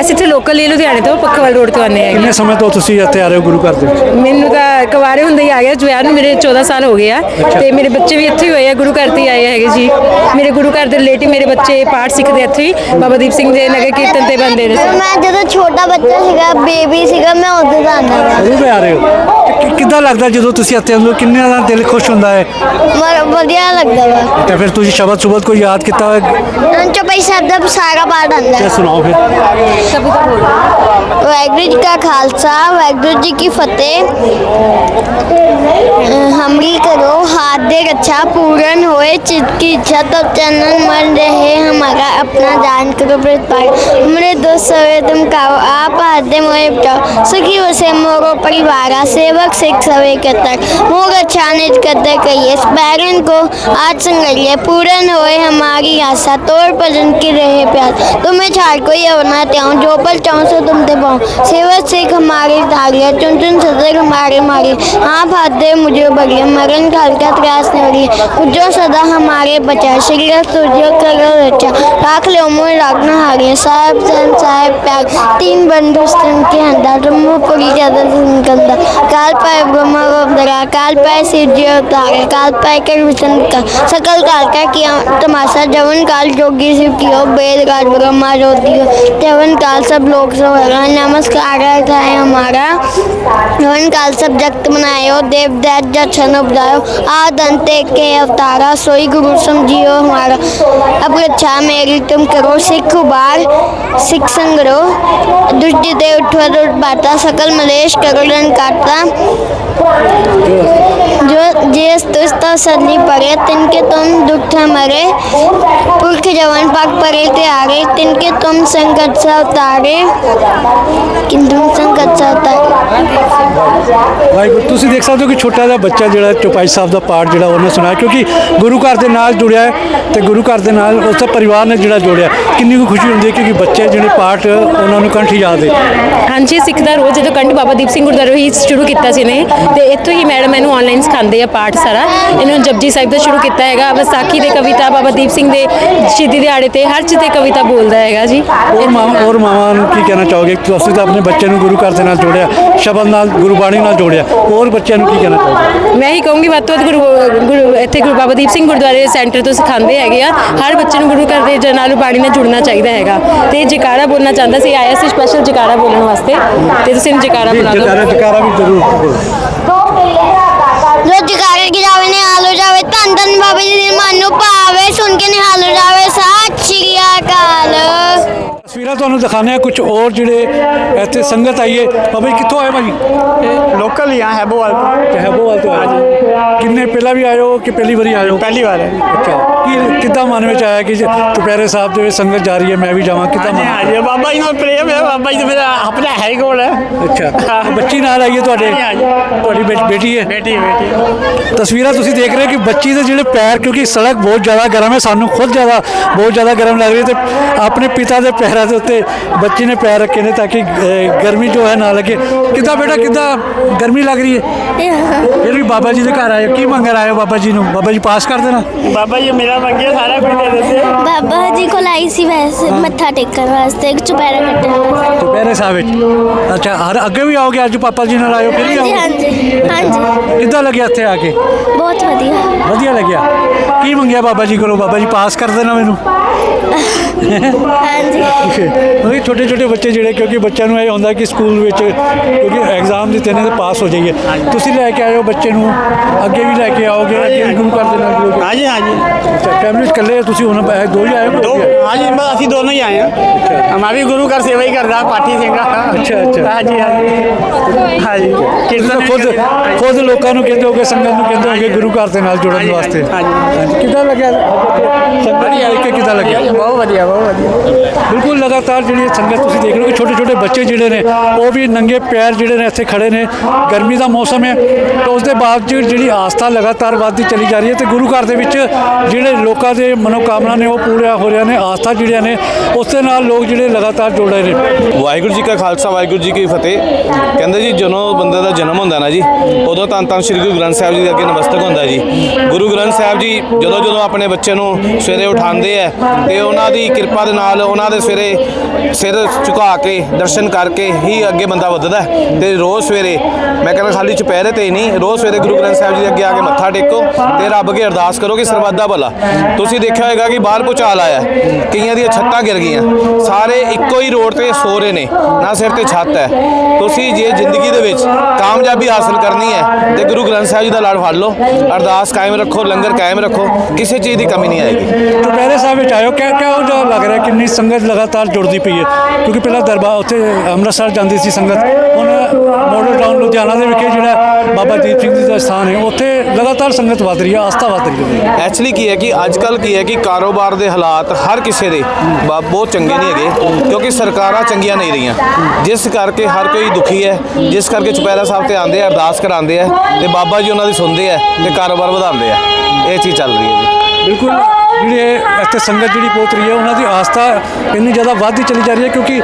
ਅਸੀਂ ਇੱਥੇ ਲੋਕਲ ਹੀ ਲੁਧਿਆਣੇ ਤੋਂ ਪੱਖਵਾਲ ਰੋਡ ਤੋਂ ਆਨੇ ਹੈਗੇ। ਕਿੰਨੇ ਸਮੇਂ ਤੋਂ ਤੁਸੀਂ ਇੱਥੇ ਆ ਰਹੇ ਹੋ ਗੁਰੂ ਘਰ ਦੇ ਵਿੱਚ? ਮੈਨੂੰ ਤਾਂ ਕੁਵਾਰੇ ਹੁੰਦੇ ਹੀ ਆ ਗਿਆ ਜਵਾਨ ਨੂੰ ਮੇਰੇ 14 ਸਾਲ ਹੋ ਗਏ ਆ। ਤੇ ਮੇਰੇ ਬੱਚੇ ਵੀ ਇੱਥੇ ਹੀ ਹੋਏ ਆ ਗੁਰੂ ਘਰ ਤੇ ਹੀ ਆਏ ਹੈਗੇ ਜੀ। ਮੇਰੇ ਗੁਰੂ ਘਰ ਦੇ ਰਿਲੇਟਿਵ ਮੇਰੇ ਬੱਚੇ ਪਾਠ ਸਿੱਖਦੇ ਇੱਥੇ ਹੀ। ਬਾਬਾ ਦੀਪ ਸਿੰਘ ਦੇ ਨਗਰ ਕੀਰਤਨ ਤੇ ਬੰਦੇ ਨੇ। ਮੈਂ ਜਦੋਂ ਛੋਟਾ ਬੱਚਾ ਸੀਗਾ ਬੇਬੀ ਸੀਗਾ ਮੈਂ ਉਦੋਂ ਦਾ ਆਉਂਦਾ ਵਾ ਤੋਂ ਆ ਰਹੇ ਹੋ? ਤੇ ਕਿ- ਕਿੱਦਾਂ ਲੱਗਦਾ ਜਦੋਂ ਤੁਸੀਂ ਇੱਥੇ ਆਉਂਦੇ ਹੋ? ਕਿੰਨਾ ਦਾ ਦਿਲ ਖੁਸ਼ ਹੁੰਦਾ ਹੈ? ਮਰ ਵਧੀਆ ਲੱਗਦਾ तर फिर तुझी शब्द सुबत को याद कितना जो भाई शब्द सारा पाठ अंदर क्या सुनाओ फिर? वाहगुरु जी का खालसा वाहगुरु जी की फतेह। हमरी करो हाथ दे रक्षा पूर्ण होए चित की इच्छा तब चंदन मन रहे हमारा अपना जान करो प्रतिपाल हमरे दोस्त सवे तुम काओ आप हाथ दे मोहे बचाओ। सुखी वसे मोरो परिवार सेवक सिख सवे कतक मोर अच्छा निज कतक कहिए बैरन को आज संग संगलिए पूर्ण होए हमारी आशा। तोड़ भजन की रहे प्यास तुम्हें छाड़ को कोई अवना त्याऊं जो पर चाहूँ सो तुम ते पाऊँ। सेवक सिख हमारे धारिया चुन चुन सदर हमारे मारे। हाथ दे मुझे बढ़िया मरण काल का त्रास न बढ़िया उज्जो सदा हमारे बचा। श्री तुझो करो रचा राख लो मोह राखना हारिया साहेब, जन साहेब, प्यार। तीन बंधु स्तन के अंदर ब्रह्मपुरी ज़्यादा कंदा काल पाए ब्रह्मा अवतरा काल पाए शिव जी अवतारे काल पाए कर सकल काल का तमाशा। जवन काल जोगी शिव कियो वेद काल ब्रह्मा ज्योति जवन काल सब लोग सब नमस्कार है हमारा। जवन काल सब जगत मनायो देव दैत जक्षण उपजायो आद अंत के अवतारा, सोई गुरु समझियो हमारा। अब रक्षा मेरी तुम करो, सिख उबार सिख संगरो दुष्ट दे उठवा बाटा सकल मलेश, करो, रण काटा जो जिस दुष्ट सदली पड़े तिनके तुम दुख मरे पुरख जवन पाक परे ते आगे तिनके तुम संकट से उतारे किंतु संकट से उतारे ਵਾਹਿਗੁਰੂ ਤੁਸੀਂ ਦੇਖ ਸਕਦੇ ਹੋ ਕਿ ਛੋਟਾ ਜਿਹਾ ਬੱਚਾ ਜਿਹੜਾ ਚੌਪਾਈ ਸਾਹਿਬ ਦਾ ਪਾਠ ਜਿਹੜਾ ਉਹਨੇ ਸੁਣਾਇਆ ਕਿਉਂਕਿ ਗੁਰੂ ਘਰ ਦੇ ਨਾਲ ਜੁੜਿਆ ਹੈ ਤੇ ਗੁਰੂ ਘਰ ਦੇ ਨਾਲ ਉਸ ਦਾ ਪਰਿਵਾਰ ਨੇ ਜਿਹੜਾ ਜੋੜਿਆ ਕਿੰਨੀ ਕੁ ਖੁਸ਼ੀ ਹੁੰਦੀ ਹੈ ਕਿਉਂਕਿ ਬੱਚੇ ਜਿਹੜੇ ਪਾਠ ਉਹਨਾਂ ਨੂੰ ਕੰਠ ਯਾਦ ਹੈ ਹਾਂਜੀ ਸਿੱਖ ਦਾ ਰੋਜ਼ ਜਦੋਂ ਕੰਠ ਬਾਬਾ ਦੀਪ ਸਿੰਘ ਗੁਰਦੁਆਰੇ ਹੀ ਸ਼ੁਰੂ ਕੀਤਾ ਸੀ ਨੇ ਤੇ ਇੱਥੋਂ ਹੀ ਮੈਡਮ ਇਹਨੂੰ ਆਨਲਾਈਨ ਸਿਖਾਉਂਦੇ ਆ ਪਾਠ ਸਾਰਾ। ਇਹਨੂੰ ਜਪਜੀ ਸਾਹਿਬ ਦਾ ਸ਼ੁਰੂ ਕੀਤਾ ਹੈਗਾ। ਵਿਸਾਖੀ ਦੇ ਕਵਿਤਾ ਬਾਬਾ ਦੀਪ ਸਿੰਘ ਦੇ ਸ਼ਹੀਦੀ ਦਿਹਾੜੇ ਤੇ ਹਰ ਚੀਜ਼ ਤੇ ਕਵਿਤਾ ਬੋਲਦਾ ਹੈਗਾ ਜੀ। ਹੋਰ ਮਾਵਾਂ ਹੋਰ ਮਾਵਾਂ ਨੂੰ ਕੀ ਕਹਿਣਾ ਚਾਹੋਗੇ? ਤੁਸੀਂ ਤਾਂ ਆਪਣੇ ਬੱਚੇ ਨੂੰ ਗੁਰੂ ਘਰ ਦੇ ਨਾਲ ਜੋੜਿਆ ਸ਼ਬਦ ਨਾਲ ਗੁਰਬਾਣੀ ਨਾਲ ਜੋੜਿਆ। ਹੋਰ ਬੱਚਿਆਂ ਨੂੰ ਕੀ ਕਹਿਣਾ ਚਾਹੋਗੇ? ਮੈਂ ਹੀ ਕਹੂੰਗੀ ਵੱਧ ਤੋਂ ਵੱਧ ਗੁਰੂ ਗੁਰੂ ਇੱਥੇ ਗੁਰੂ ਬਾਬਾ ਦੀਪ ਸਿੰਘ ਗੁਰਦੁਆਰੇ ਸੈਂਟਰ ਤੋਂ ਸਿਖਾਉਂਦੇ ਹੈਗੇ ਆ। ਹਰ ਬੱਚੇ ਨੂੰ ਗੁਰੂ ਘਰ ਦੇ ਜ- ਨਾਲ ਬਾਣੀ ਨਾਲ ਜੁੜਨਾ ਚਾਹੀਦਾ ਹੈਗਾ। ਤੇ ਜਕਾਰਾ ਬੋਲਣਾ ਚਾਹੁੰਦਾ ਸੀ ਆਇਆ ਸੀ ਸਪੈਸ਼ਲ ਜਕਾਰਾ ਬੋਲਣ ਵਾਸਤੇ। ਤੇ ਤੁਸੀਂ ਜਕਾਰਾ ਬੁਲਾ ਦਿਓ। ਜਕਾਰਾ ਜਕਾਰਾ ਵੀ ਜ਼ਰੂਰ ਬੋਲੋ। ਜੋ ਜਗਾਰੇ ਕੀ ਜਾਵੇ ਨੇ ਜਾਵੇ ਧੰਨ ਧੰਨ ਬਾਬੇ ਜੀ ਦੇ ਮਨ ਨੂੰ ਭਾਵੇ, ਸੁਣ ਕੇ ਨੇ ਹਾਲੋ ਜਾਵੇ ਸਤਿ ਸ਼੍ਰੀ ਅਕਾਲ ਤਸਵੀਰਾਂ ਤੁਹਾਨੂੰ ਦਿਖਾਉਂਦੇ ਆ ਕੁਝ ਹੋਰ ਜਿਹੜੇ ਇੱਥੇ ਸੰਗਤ ਆਈ ਹੈ। ਬਾਬਾ ਜੀ ਕਿੱਥੋਂ ਆਏ ਲੋਕਲ ਹੀ ਆ ਹੈਬੋਵਾਲ ਤੋਂ। ਹੈਬੋਵਾਲ ਤੋਂ ਆਏ ਕਿੰਨੇ ਪਹਿਲਾਂ ਵੀ ਆਏ ਹੋ ਕਿ ਪਹਿਲੀ ਵਾਰੀ ਆਏ ਹੋ? ਪਹਿਲੀ ਵਾਰ ਹੈ। ਅੱਛਾ। ਕੀ ਕਿੱਦਾਂ ਮਨ ਵਿੱਚ ਆਇਆ ਕਿ ਚੁਪਹਿਰੇ ਸਾਹਿਬ ਦੇ ਵਿੱਚ ਸੰਗਤ ਜਾ ਰਹੀ ਹੈ ਮੈਂ ਵੀ ਜਾਵਾਂ ਕਿੱਦਾਂ ਮਨ? ਬਾਬਾ ਜੀ ਨਾਲ ਪ੍ਰੇਮ ਹੈ। ਬਾਬਾ ਜੀ ਤਾਂ ਮੇਰਾ ਆਪਣਾ ਹੈ ਹੀ ਕੋਲ ਹੈ। ਅੱਛਾ। ਬੱਚੀ ਨਾਲ ਆਈ ਹੈ ਤੁਹਾਡੇ? ਹਾਂਜੀ, ਹਾਂਜੀ। ਤੁਹਾਡੀ ਬੇ- ਬੇਟੀ ਹੈ? ਬੇਟੀ ਬੇਟੀ ਤਸਵੀਰਾਂ ਤੁਸੀਂ ਦੇਖ ਰਹੇ ਹੋ ਕਿ ਬੱਚੀ ਦੇ ਜਿਹੜੇ ਪੈਰ ਕਿਉਂਕਿ ਸੜਕ ਬਹੁਤ ਜ਼ਿਆਦਾ ਗਰਮ ਹੈ ਸਾਨੂੰ ਖੁਦ ਜ਼ਿਆਦਾ ਬਹੁਤ ਜ਼ਿਆਦਾ ਗਰਮ ਲੱਗ ਰਹੀ ਹੈ ਤੇ ਆਪਣੇ ਪਿਤਾ ਦੇ ਪੈਰਾਂ ਦੇ ਉੱਤੇ ਬੱਚੀ ਨੇ ਪੈਰ ਰੱਖੇ ਨੇ ਤਾਂ ਕਿ ਅਹ, ਗਰਮੀ ਜੋ ਹੈ ਨਾ ਲੱਗੇ। ਕਿੱਦਾਂ ਬੇਟਾ ਕਿੱਦਾਂ? ਗਰਮੀ ਲੱਗ ਰਹੀ ਹੈ? ਫਿਰ ਵੀ ਬਾਬਾ ਜੀ ਦੇ ਘਰ ਆਏ ਕੀ ਮੰਗਣ ਆਏ ਹੋ ਬਾਬਾ ਜੀ ਨੂੰ? ਬਾਬਾ ਜੀ ਪਾਸ ਕਰ ਦੇਣਾ? ਬਾਬਾ ਜੀ ਮੇਰਾ ਮੰਗਿਆ ਸਾਰਾ ਕੁਝ ਦੇ ਦਿੰਦੇ ਬਾਬਾ ਜੀ ਕੋਲ ਆਈ ਸੀ ਵੈਸੇ ਮੱਥਾ ਟੇਕਣ ਵਾਸਤੇ ਚੁਪੈਰਾ ਕੱਟਣ ਵਾਸਤੇ। ਚੁਪਹਿਰੇ ਸਾਹਿਬ ਵਿੱਚ? ਅੱਛਾ ਹਰ ਅੱਗੇ ਵੀ ਆਓਗੇ? ਅੱਜ ਪਾਪਾ ਜੀ ਨਾਲ ਆਇਓ ਫਿਰ ਵੀ ਹਾਂਜੀ ਆਓਗੇ ਹਾਂਜੀ ਹਾਂਜੀ। ਕਿੱਦਾਂ ਲੱਗਿਆ ਇੱਥੇ ਆ ਕੇ? ਬਹੁਤ ਵਧੀਆ। ਵਧੀਆ ਲੱਗਿਆ। ਕੀ ਮੰਗਿਆ ਬਾਬਾ ਜੀ ਕੋਲੋਂ? ਬਾਬਾ ਜੀ ਪਾਸ ਕਰ ਦੇਣਾ ਮੈਨੂੰ। ਹਾਂਜੀ। ਕਿਉਂਕਿ ਛੋਟੇ ਛੋਟੇ ਬੱਚੇ ਜਿਹੜੇ ਕਿਉਂਕਿ ਬੱਚਿਆਂ ਨੂੰ ਇਹ ਹੁੰਦਾ ਕਿ ਸਕੂਲ ਵਿੱਚ ਕਿਉਂਕਿ ਐਗਜ਼ਾਮ ਦਿੱਤੇ ਨੇ ਤੇ ਪਾਸ ਹੋ ਜਾਈਏ। ਤੁਸੀਂ ਲੈ ਕੇ ਆਇਓ ਬੱਚੇ ਨੂੰ ਅੱਗੇ ਵੀ ਲੈ ਕੇ ਆਓਗੇ ਅੱਗੇ ਵੀ ਗੁਰੂ ਘਰ ਦੇ ਨਾਲ ਜੁੜੋਗੇ ਹਾਂਜੀ ਹਾਂਜੀ। ਫੈਮਿਲੀ ਇਕੱਲੇ ਤੁਸੀਂ ਹੁਣ ਬ- ਦੋ ਹੀ ਆਏ ਹੋ ਹਾਂਜੀ ਅਸੀਂ ਦੋਨੋਂ ਹੀ ਆਏ ਹਾਂ। ਮੈਂ ਵੀ ਗੁਰੂ ਘਰ ਸੇਵਾ ਹੀ ਕਰਦਾ ਪਾਠੀ ਸਿੰਘ। ਅੱਛਾ, ਅੱਛਾ। ਹਾਂਜੀ ਹਾਂਜੀ। ਹਾਂਜੀ। ਤੁਸੀਂ ਤਾਂ ਖੁਦ ਖੁਦ ਲੋਕਾਂ ਨੂੰ ਕਹਿੰਦੇ ਹੋਗੇ ਸੰਗਤ ਨੂੰ ਕਹਿੰਦੇ ਹੋਗੇ ਗੁਰੂ ਘਰ ਦੇ ਨਾਲ ਜੁੜਨ ਵਾਸਤੇ। ਹਾਂਜੀ। ਕਿੱਦਾਂ ਲੱਗਿਆ? ਸੰਗਤ ਹੀ ਆਈ ਕਿ ਕਿੱਦਾਂ ਲੱਗਿਆ? ਬਹੁਤ ਵਧੀਆ ਬਹੁਤ ਵਧੀਆ। ਬਿਲਕੁਲ ਲਗਾਤਾਰ ਜਿਹੜੀ ਇਹ ਸੰਗਤ ਤੁਸੀਂ ਦੇਖ ਰਹੇ ਹੋ ਕਿ ਛੋਟੇ ਛੋਟੇ ਬੱਚੇ ਜਿਹੜੇ ਨੇ ਉਹ ਵੀ ਨੰਗੇ ਪੈਰ ਜਿਹੜੇ ਨੇ ਇੱਥੇ ਖੜੇ ਨੇ। ਗਰਮੀ ਦਾ ਮੌਸਮ ਹੈ ਤਾਂ ਉਸ ਦੇ ਬਾਵਜੂਦ ਜਿਹੜੀ ਆਸਥਾ ਲਗਾਤਾਰ ਵੱਧਦੀ ਚਲੀ ਜਾ ਰਹੀ ਹੈ ਤੇ ਗੁਰੂ ਘਰ ਦੇ ਵਿੱਚ ਜਿਹੜੇ ਲੋਕਾਂ ਦੇ ਮਨੋਕਾਮਨਾ ਨੇ ਉਹ ਪੂਰੀਆਂ ਹੋ ਰਹੀਆਂ ਨੇ ਆਸਥਾ ਜਿਹੜੀਆਂ ਨੇ ਉਸ ਦੇ ਨਾਲ ਲੋਕ ਜਿਹੜੇ ਲਗਾਤਾਰ ਜੁੜ ਰਹੇ ਨੇ। ਵਾਹਿਗੁਰੂ ਜੀ ਕਾ ਖਾਲਸਾ ਵਾਹਿਗੁਰੂ ਜੀ ਕੀ ਫਤਿਹ। ਕਹਿੰਦੇ ਜੀ ਜਦੋਂ ਬੰਦੇ ਦਾ ਜਨਮ ਹੁੰਦਾ ਨਾ ਜੀ ਉਦੋਂ ਤਾਂ ਤਾਂ ਸ੍ਰੀ ਗੁਰੂ ਗ੍ਰੰਥ ਸਾਹਿਬ ਜੀ ਦੇ ਅੱਗੇ ਨਮਸਤਕ ਹੁੰਦਾ ਜੀ। ਗੁਰੂ ਗ੍ਰੰਥ ਸਾਹਿਬ ਜੀ ਜਦੋਂ ਜਦੋਂ ਆਪਣੇ ਬੱਚੇ ਨੂੰ ਸਵੇਰੇ ਉਠਾਉਂਦੇ ਆ ਤੇ ਉਹਨਾਂ ਦੀ ਕਿਰਪਾ ਦੇ ਨਾਲ ਉਹਨਾਂ ਦੇ ਸਵੇਰੇ ਸਿਰ ਝੁਕਾ ਕੇ, ਦਰਸ਼ਨ ਕਰਕੇ ਹੀ ਅੱਗੇ ਬੰਦਾ ਵੱਧਦਾ ਹੈ। ਤੇ ਰੋਜ਼ ਸਵੇਰੇ, ਮੈਂ ਕਹਿੰਦਾ ਖਾਲੀ ਚੁਪਹਿਰੇ ਤੇ ਹੀ ਨਹੀਂ, ਰੋਜ਼ ਸਵੇਰੇ ਗੁਰੂ ਗ੍ਰੰਥ ਸਾਹਿਬ ਜੀ ਦੇ ਅੱਗੇ ਆ ਕੇ ਮੱਥਾ ਟੇਕੋ ਤੇ ਰੱਬ ਅੱਗੇ ਅਰਦਾਸ ਕਰੋ ਕਿ ਸਰਬੱਤ ਦਾ ਭਲਾ। ਤੁਸੀਂ ਦੇਖਿਆ ਹੋਏਗਾ ਕਿ ਬਾਹਰ ਭੁਚਾਲ ਆਇਆ ਕਈਆਂ ਦੀਆਂ ਛੱਤਾਂ ਗਿਰ ਗਈਆਂ। ਸਾਰੇ ਇੱਕੋ ਹੀ ਰੋਡ ਤੇ ਸੋ ਰਹੇ ਨੇ। ਨਾ ਸਿਰ ਤੇ ਛੱਤ ਹੈ। ਤੁਸੀਂ ਜੇ ਜ਼ਿੰਦਗੀ ਦੇ ਵਿੱਚ ਕਾਮਯਾਬੀ ਹਾਸਲ ਕਰਨੀ ਹੈ ਤੇ ਗੁਰੂ ਗ੍ਰੰਥ ਸਾਹਿਬ ਜੀ ਦਾ ਲੜ ਫੜ ਲਓ। ਅਰਦਾਸ ਕਾਇਮ ਰੱਖੋ, ਲੰਗਰ ਕਾਇਮ ਰੱਖੋ। ਕਿਸੇ ਚੀਜ਼ ਦੀ ਕਮੀ ਨਹੀਂ ਆਏਗੀ। ਚੁਪਹਿਰੇ ਸਾਹਿਬ ਵਿੱਚ ਆਇਓ। ਕਿਆ ਕਿਹੋ ਜਿਹਾ ਲੱਗ ਰਿਹਾ ਕਿੰਨੀ ਸੰਗਤ ਲਗਾਤਾਰ ਜੁੜਦੀ ਪਈ ਹੈ। ਕਿਉਂਕਿ ਪਹਿਲਾਂ ਦਰਬਾਰ ਉੱਥੇ ਅੰਮ੍ਰਿਤਸਰ ਜਾਂਦੀ ਸੀ ਸੰਗਤ। ਹੁਣ ਮਾਡਲ ਟਾਊਨ ਲੁਧਿਆਣਾ ਦੇ ਵਿਖੇ ਜਿਹੜਾ ਬਾਬਾ ਦੀਪ ਸਿੰਘ ਜੀ ਦਾ ਸਥਾਨ ਹੈ ਉੱਥੇ ਲਗਾਤਾਰ ਸੰਗਤ ਵਧ ਰਹੀ ਹੈ ਆਸਥਾ ਵਧ ਰਹੀ ਹੈ। ਐਕਚੁਅਲੀ ਕੀ ਹੈ ਕਿ ਅੱਜ ਕੱਲ ਕੀ ਹੈ ਕਿ ਕਾਰੋਬਾਰ ਦੇ ਹਾਲਾਤ ਹਰ ਕਿਸੇ ਦੇ ਬਹੁਤ ਚੰਗੇ ਨਹੀਂ ਹੈਗੇ ਕਿਉਂਕਿ ਸਰਕਾਰਾਂ ਚੰਗੀਆਂ ਨਹੀਂ ਰਹੀਆਂ। ਜਿਸ ਕਰਕੇ ਹਰ ਕੋਈ ਦੁਖੀ ਹੈ ਜਿਸ ਕਰਕੇ ਚੁਪਹਿਰਾ ਸਾਹਿਬ ਤੇ ਆਉਂਦੇ ਆ ਅਰਦਾਸ ਕਰਾਉਂਦੇ ਆ ਤੇ ਬਾਬਾ ਜੀ ਉਹਨਾਂ ਦੀ ਸੁਣਦੇ ਆ ਤੇ ਕਾਰੋਬਾਰ ਵਧਾਉਂਦੇ ਆ। ਇਹ ਚੀਜ਼ ਚੱਲ ਰਹੀ ਹੈ ਜੀ। ਬਿਲਕੁਲ। ਜਿਹੜੇ ਇੱਥੇ ਸੰਗਤ ਜਿਹੜੀ ਪਹੁੰਚ ਰਹੀ ਹੈ, ਉਹਨਾਂ ਦੀ ਆਸਥਾ ਇੰਨੀ ਜ਼ਿਆਦਾ ਵੱਧਦੀ ਚਲੀ ਜਾ ਰਹੀ ਹੈ ਕਿਉਂਕਿ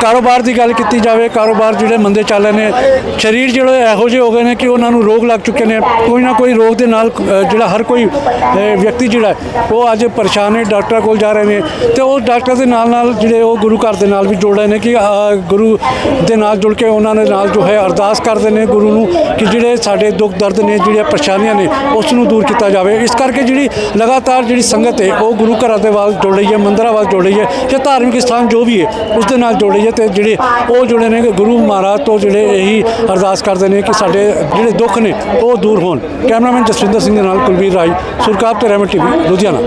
ਕਾਰੋਬਾਰ ਦੀ ਗੱਲ ਕੀਤੀ ਜਾਵੇ, ਕਾਰੋਬਾਰ ਜਿਹੜੇ ਮੰਦੇ ਚੱਲ ਰਹੇ ਨੇ, ਸਰੀਰ ਜਿਹੜੇ ਇਹੋ ਜਿਹੇ ਹੋ ਗਏ ਨੇ ਕਿ ਉਹਨਾਂ ਨੂੰ ਰੋਗ ਲੱਗ ਚੁੱਕੇ ਨੇ। ਕੋਈ ਨਾ ਕੋਈ ਰੋਗ ਦੇ ਨਾਲ ਜਿਹੜਾ ਹਰ ਕੋਈ ਵਿਅਕਤੀ ਜਿਹੜਾ ਉਹ ਅੱਜ ਪਰੇਸ਼ਾਨ ਹੈ ਡਾਕਟਰ ਕੋਲ ਜਾ ਰਹੇ ਨੇ ਤੇ ਉਹ ਡਾਕਟਰ ਦੇ ਨਾਲ ਨਾਲ ਜਿਹੜੇ ਉਹ ਗੁਰੂ ਘਰ ਦੇ ਨਾਲ ਵੀ ਜੁੜ ਰਹੇ ਨੇ ਕਿ ਗੁਰੂ ਦੇ ਨਾਲ ਜੁੜ ਕੇ ਉਹਨਾਂ ਦੇ ਨਾਲ ਜੋ ਹੈ ਅਰਦਾਸ ਕਰਦੇ ਨੇ ਗੁਰੂ ਨੂੰ ਕਿ ਜਿਹੜੇ ਸਾਡੇ ਦੁੱਖ ਦਰਦ ਨੇ, ਜਿਹੜੀਆਂ ਪਰੇਸ਼ਾਨੀਆਂ ਨੇ, ਉਸ ਨੂੰ ਦੂਰ ਕੀਤਾ ਜਾਵੇ। ਇਸ ਕਰਕੇ ਜਿਹੜੀ ਲਗਾਤਾਰ ਜਿਹੜੀ ਸੰਗਤ ਹੈ, ਉਹ ਗੁਰੂ ਘਰਾਂ ਦੇ ਵੱਲ ਜੁੜ ਰਹੀ ਹੈ, ਮੰਦਰਾਂ ਵੱਲ ਜੁੜ ਰਹੀ ਹੈ ਜਾਂ ਧਾਰਮਿਕ ਸਥਾਨ ਜੋ ਵੀ ਹੈ, ਉਸ ਦੇ ਨਾਲ ਜੁੜ ਰਹੀ ਹੈ ਤੇ ਜਿਹੜੇ ਉਹ ਜੁੜੇ ਨੇ ਕਿ ਗੁਰੂ ਮਹਾਰਾਜ ਤੋਂ ਜਿਹੜੇ ਇਹੀ ਅਰਦਾਸ ਕਰਦੇ ਨੇ ਕਿ ਸਾਡੇ ਜਿਹੜੇ ਦੁੱਖ ਨੇ ਉਹ ਦੂਰ ਹੋਣ। ਕੈਮਰਾਮੈਨ ਜਸਵਿੰਦਰ ਸਿੰਘ ਦੇ ਨਾਲ ਕੁਲਵੀਰ ਰਾਈ ਸੁਰਕਾਪ ਤੇ ਰਹਿਮਤ ਟੀਵੀ, ਲੁਧਿਆਣਾ।